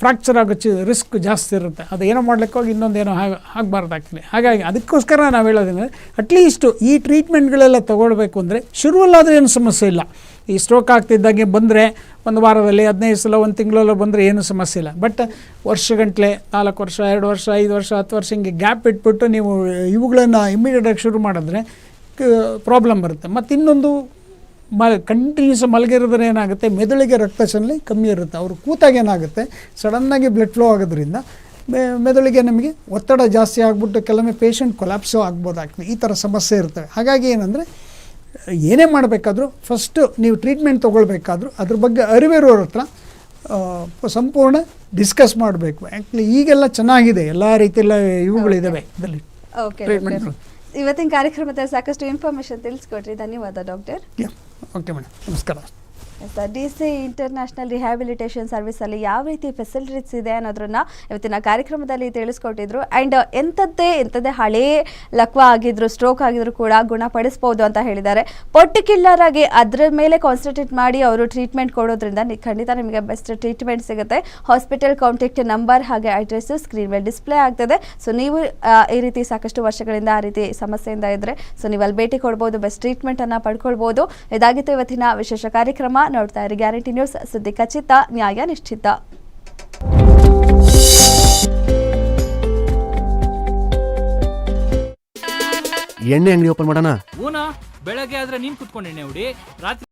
ಫ್ರಾಕ್ಚರ್ ಆಗೋ ರಿಸ್ಕ್ ಜಾಸ್ತಿ ಇರುತ್ತೆ. ಅದು ಏನೋ ಮಾಡ್ಲಿಕ್ಕೆ ಹೋಗಿ ಇನ್ನೊಂದೇನೋ ಆಗ ಆಗಬಾರ್ದು ಆ್ಯಕ್ಚುಲಿ ಹಾಗಾಗಿ ಅದಕ್ಕೋಸ್ಕರ ನಾವು ಹೇಳೋದಂದರೆ ಅಟ್ಲೀಸ್ಟು ಈ ಟ್ರೀಟ್ಮೆಂಟ್ಗಳೆಲ್ಲ ತೊಗೊಳ್ಬೇಕು ಅಂದರೆ ಶುರುವಲ್ಲಾದರೂ ಏನು ಸಮಸ್ಯೆ ಇಲ್ಲ. ಈ ಸ್ಟ್ರೋಕ್ ಆಗ್ತಿದ್ದಾಗೆ ಬಂದರೆ ಒಂದು ವಾರದಲ್ಲಿ, ಹದಿನೈದು ಸಲ, ಒಂದು ತಿಂಗಳಲ್ಲ ಬಂದರೆ ಏನು ಸಮಸ್ಯೆ ಇಲ್ಲ. ಬಟ್ ವರ್ಷಗಟ್ಟಲೆ ನಾಲ್ಕು ವರ್ಷ, ಎರಡು ವರ್ಷ, ಐದು ವರ್ಷ, ಹತ್ತು ವರ್ಷ ಹಿಂಗೆ ಗ್ಯಾಪ್ ಇಟ್ಬಿಟ್ಟು ನೀವು ಇವುಗಳನ್ನು ಇಮ್ಮಿಡಿಯೇಟಾಗಿ ಶುರು ಮಾಡಿದ್ರೆ ಪ್ರಾಬ್ಲಮ್ ಬರುತ್ತೆ. ಮತ್ತು ಇನ್ನೊಂದು ಮ ಕಂಟಿನ್ಯೂಸ್ ಮಲಗಿರೋದ್ರೆ ಏನಾಗುತ್ತೆ? ಮೆದುಳಿಗೆ ರಕ್ತ ಚಲನೆ ಕಮ್ಮಿ ಇರುತ್ತೆ. ಅವರು ಕೂತಾಗ ಏನಾಗುತ್ತೆ? ಸಡನ್ನಾಗಿ ಬ್ಲಡ್ ಫ್ಲೋ ಆಗೋದ್ರಿಂದ ಮೆದುಳಿಗೆ ನಮಗೆ ಒತ್ತಡ ಜಾಸ್ತಿ ಆಗಿಬಿಟ್ಟು ಕೆಲವೊಮ್ಮೆ ಪೇಷಂಟ್ ಕೊಲಾಪ್ಸೋ ಆಗ್ಬೋದು ಆಗ್ತದೆ ಈ ಥರ ಸಮಸ್ಯೆ ಇರ್ತವೆ. ಹಾಗಾಗಿ ಏನಂದರೆ ಏನೇ ಮಾಡಬೇಕಾದ್ರೂ ಫಸ್ಟು ನೀವು ಟ್ರೀಟ್ಮೆಂಟ್ ತೊಗೊಳ್ಬೇಕಾದ್ರೂ ಅದ್ರ ಬಗ್ಗೆ ಅರಿವಿರೋರ ಹತ್ರ ಸಂಪೂರ್ಣ ಡಿಸ್ಕಸ್ ಮಾಡಬೇಕು. ಆ್ಯಕ್ಚುಲಿ ಈಗೆಲ್ಲ ಚೆನ್ನಾಗಿದೆ. ಎಲ್ಲ ರೀತಿಯೆಲ್ಲ ಇವುಗಳಿದ್ದಾವೆ ಇದರಲ್ಲಿ. ಓಕೆ ಟ್ರೀಟ್ಮೆಂಟ್ ಇವತ್ತಿನ ಕಾರ್ಯಕ್ರಮದಲ್ಲಿ ಸಾಕಷ್ಟು ಇನ್ಫಾರ್ಮೇಶನ್ ತಿಳಿಸ್ಕೊಟ್ರಿ. ಧನ್ಯವಾದ ಡಾಕ್ಟರ್ ಓಕೆ ಮೇಡಮ್. ನಮಸ್ಕಾರ. ಡಿ ಸಿ ಇಂಟರ್ನ್ಯಾಷನಲ್ ರಿಹ್ಯಾಬಿಲಿಟೇಷನ್ ಸರ್ವಿಸಲ್ಲಿ ಯಾವ ರೀತಿ ಫೆಸಿಲಿಟೀಸ್ ಇದೆ ಅನ್ನೋದನ್ನ ಇವತ್ತಿನ ಕಾರ್ಯಕ್ರಮದಲ್ಲಿ ತಿಳಿಸ್ಕೊಟ್ಟಿದ್ರು. ಆ್ಯಂಡ್ ಎಂಥದ್ದೇ ಎಂಥದ್ದೇ ಹಳೇ ಲಕ್ವ ಆಗಿದ್ರು ಸ್ಟ್ರೋಕ್ ಆಗಿದ್ರು ಕೂಡ ಗುಣಪಡಿಸ್ಬೋದು ಅಂತ ಹೇಳಿದ್ದಾರೆ. ಪರ್ಟಿಕ್ಯುಲರ್ ಆಗಿ ಅದರ ಮೇಲೆ ಕಾನ್ಸಂಟ್ರೇಟ್ ಮಾಡಿ ಅವರು ಟ್ರೀಟ್ಮೆಂಟ್ ಕೊಡೋದ್ರಿಂದ ಖಂಡಿತ ನಿಮಗೆ ಬೆಸ್ಟ್ ಟ್ರೀಟ್ಮೆಂಟ್ ಸಿಗುತ್ತೆ. ಹಾಸ್ಪಿಟಲ್ ಕಾಂಟ್ಯಾಕ್ಟ್ ನಂಬರ್ ಹಾಗೆ ಅಡ್ರೆಸ್ ಸ್ಕ್ರೀನ್ ಮೇಲೆ ಡಿಸ್ಪ್ಲೇ ಆಗ್ತದೆ. ಸೊ ನೀವು ಈ ರೀತಿ ಸಾಕಷ್ಟು ವರ್ಷಗಳಿಂದ ಆ ರೀತಿ ಸಮಸ್ಯೆಯಿಂದ ಇದ್ರೆ ಸೊ ನೀವು ಅಲ್ಲಿ ಭೇಟಿ ಕೊಡ್ಬೋದು ಬೆಸ್ಟ್ ಟ್ರೀಟ್ಮೆಂಟ್ ಅನ್ನ ಪಡ್ಕೊಳ್ಬೋದು. ಇದಾಗಿತ್ತು ಇವತ್ತಿನ ವಿಶೇಷ ಕಾರ್ಯಕ್ರಮ. ನೋಡ್ತಾ ಇರಿ. ಗ್ಯಾರಂಟಿ ನ್ಯೂಸ್ ಸುದ್ದಿ ಖಚಿತ ನ್ಯಾಯ ನಿಶ್ಚಿತ. ಎಣ್ಣೆ ಅಂಗಡಿ ಓಪನ್ ಮಾಡೋಣ? ಊನ ಬೆಳಗ್ಗೆ ಆದ್ರೆ ನೀನ್ ಕುತ್ಕೊಂಡು ಎಣ್ಣೆ ಉಡಿ ರಾತ್ರಿ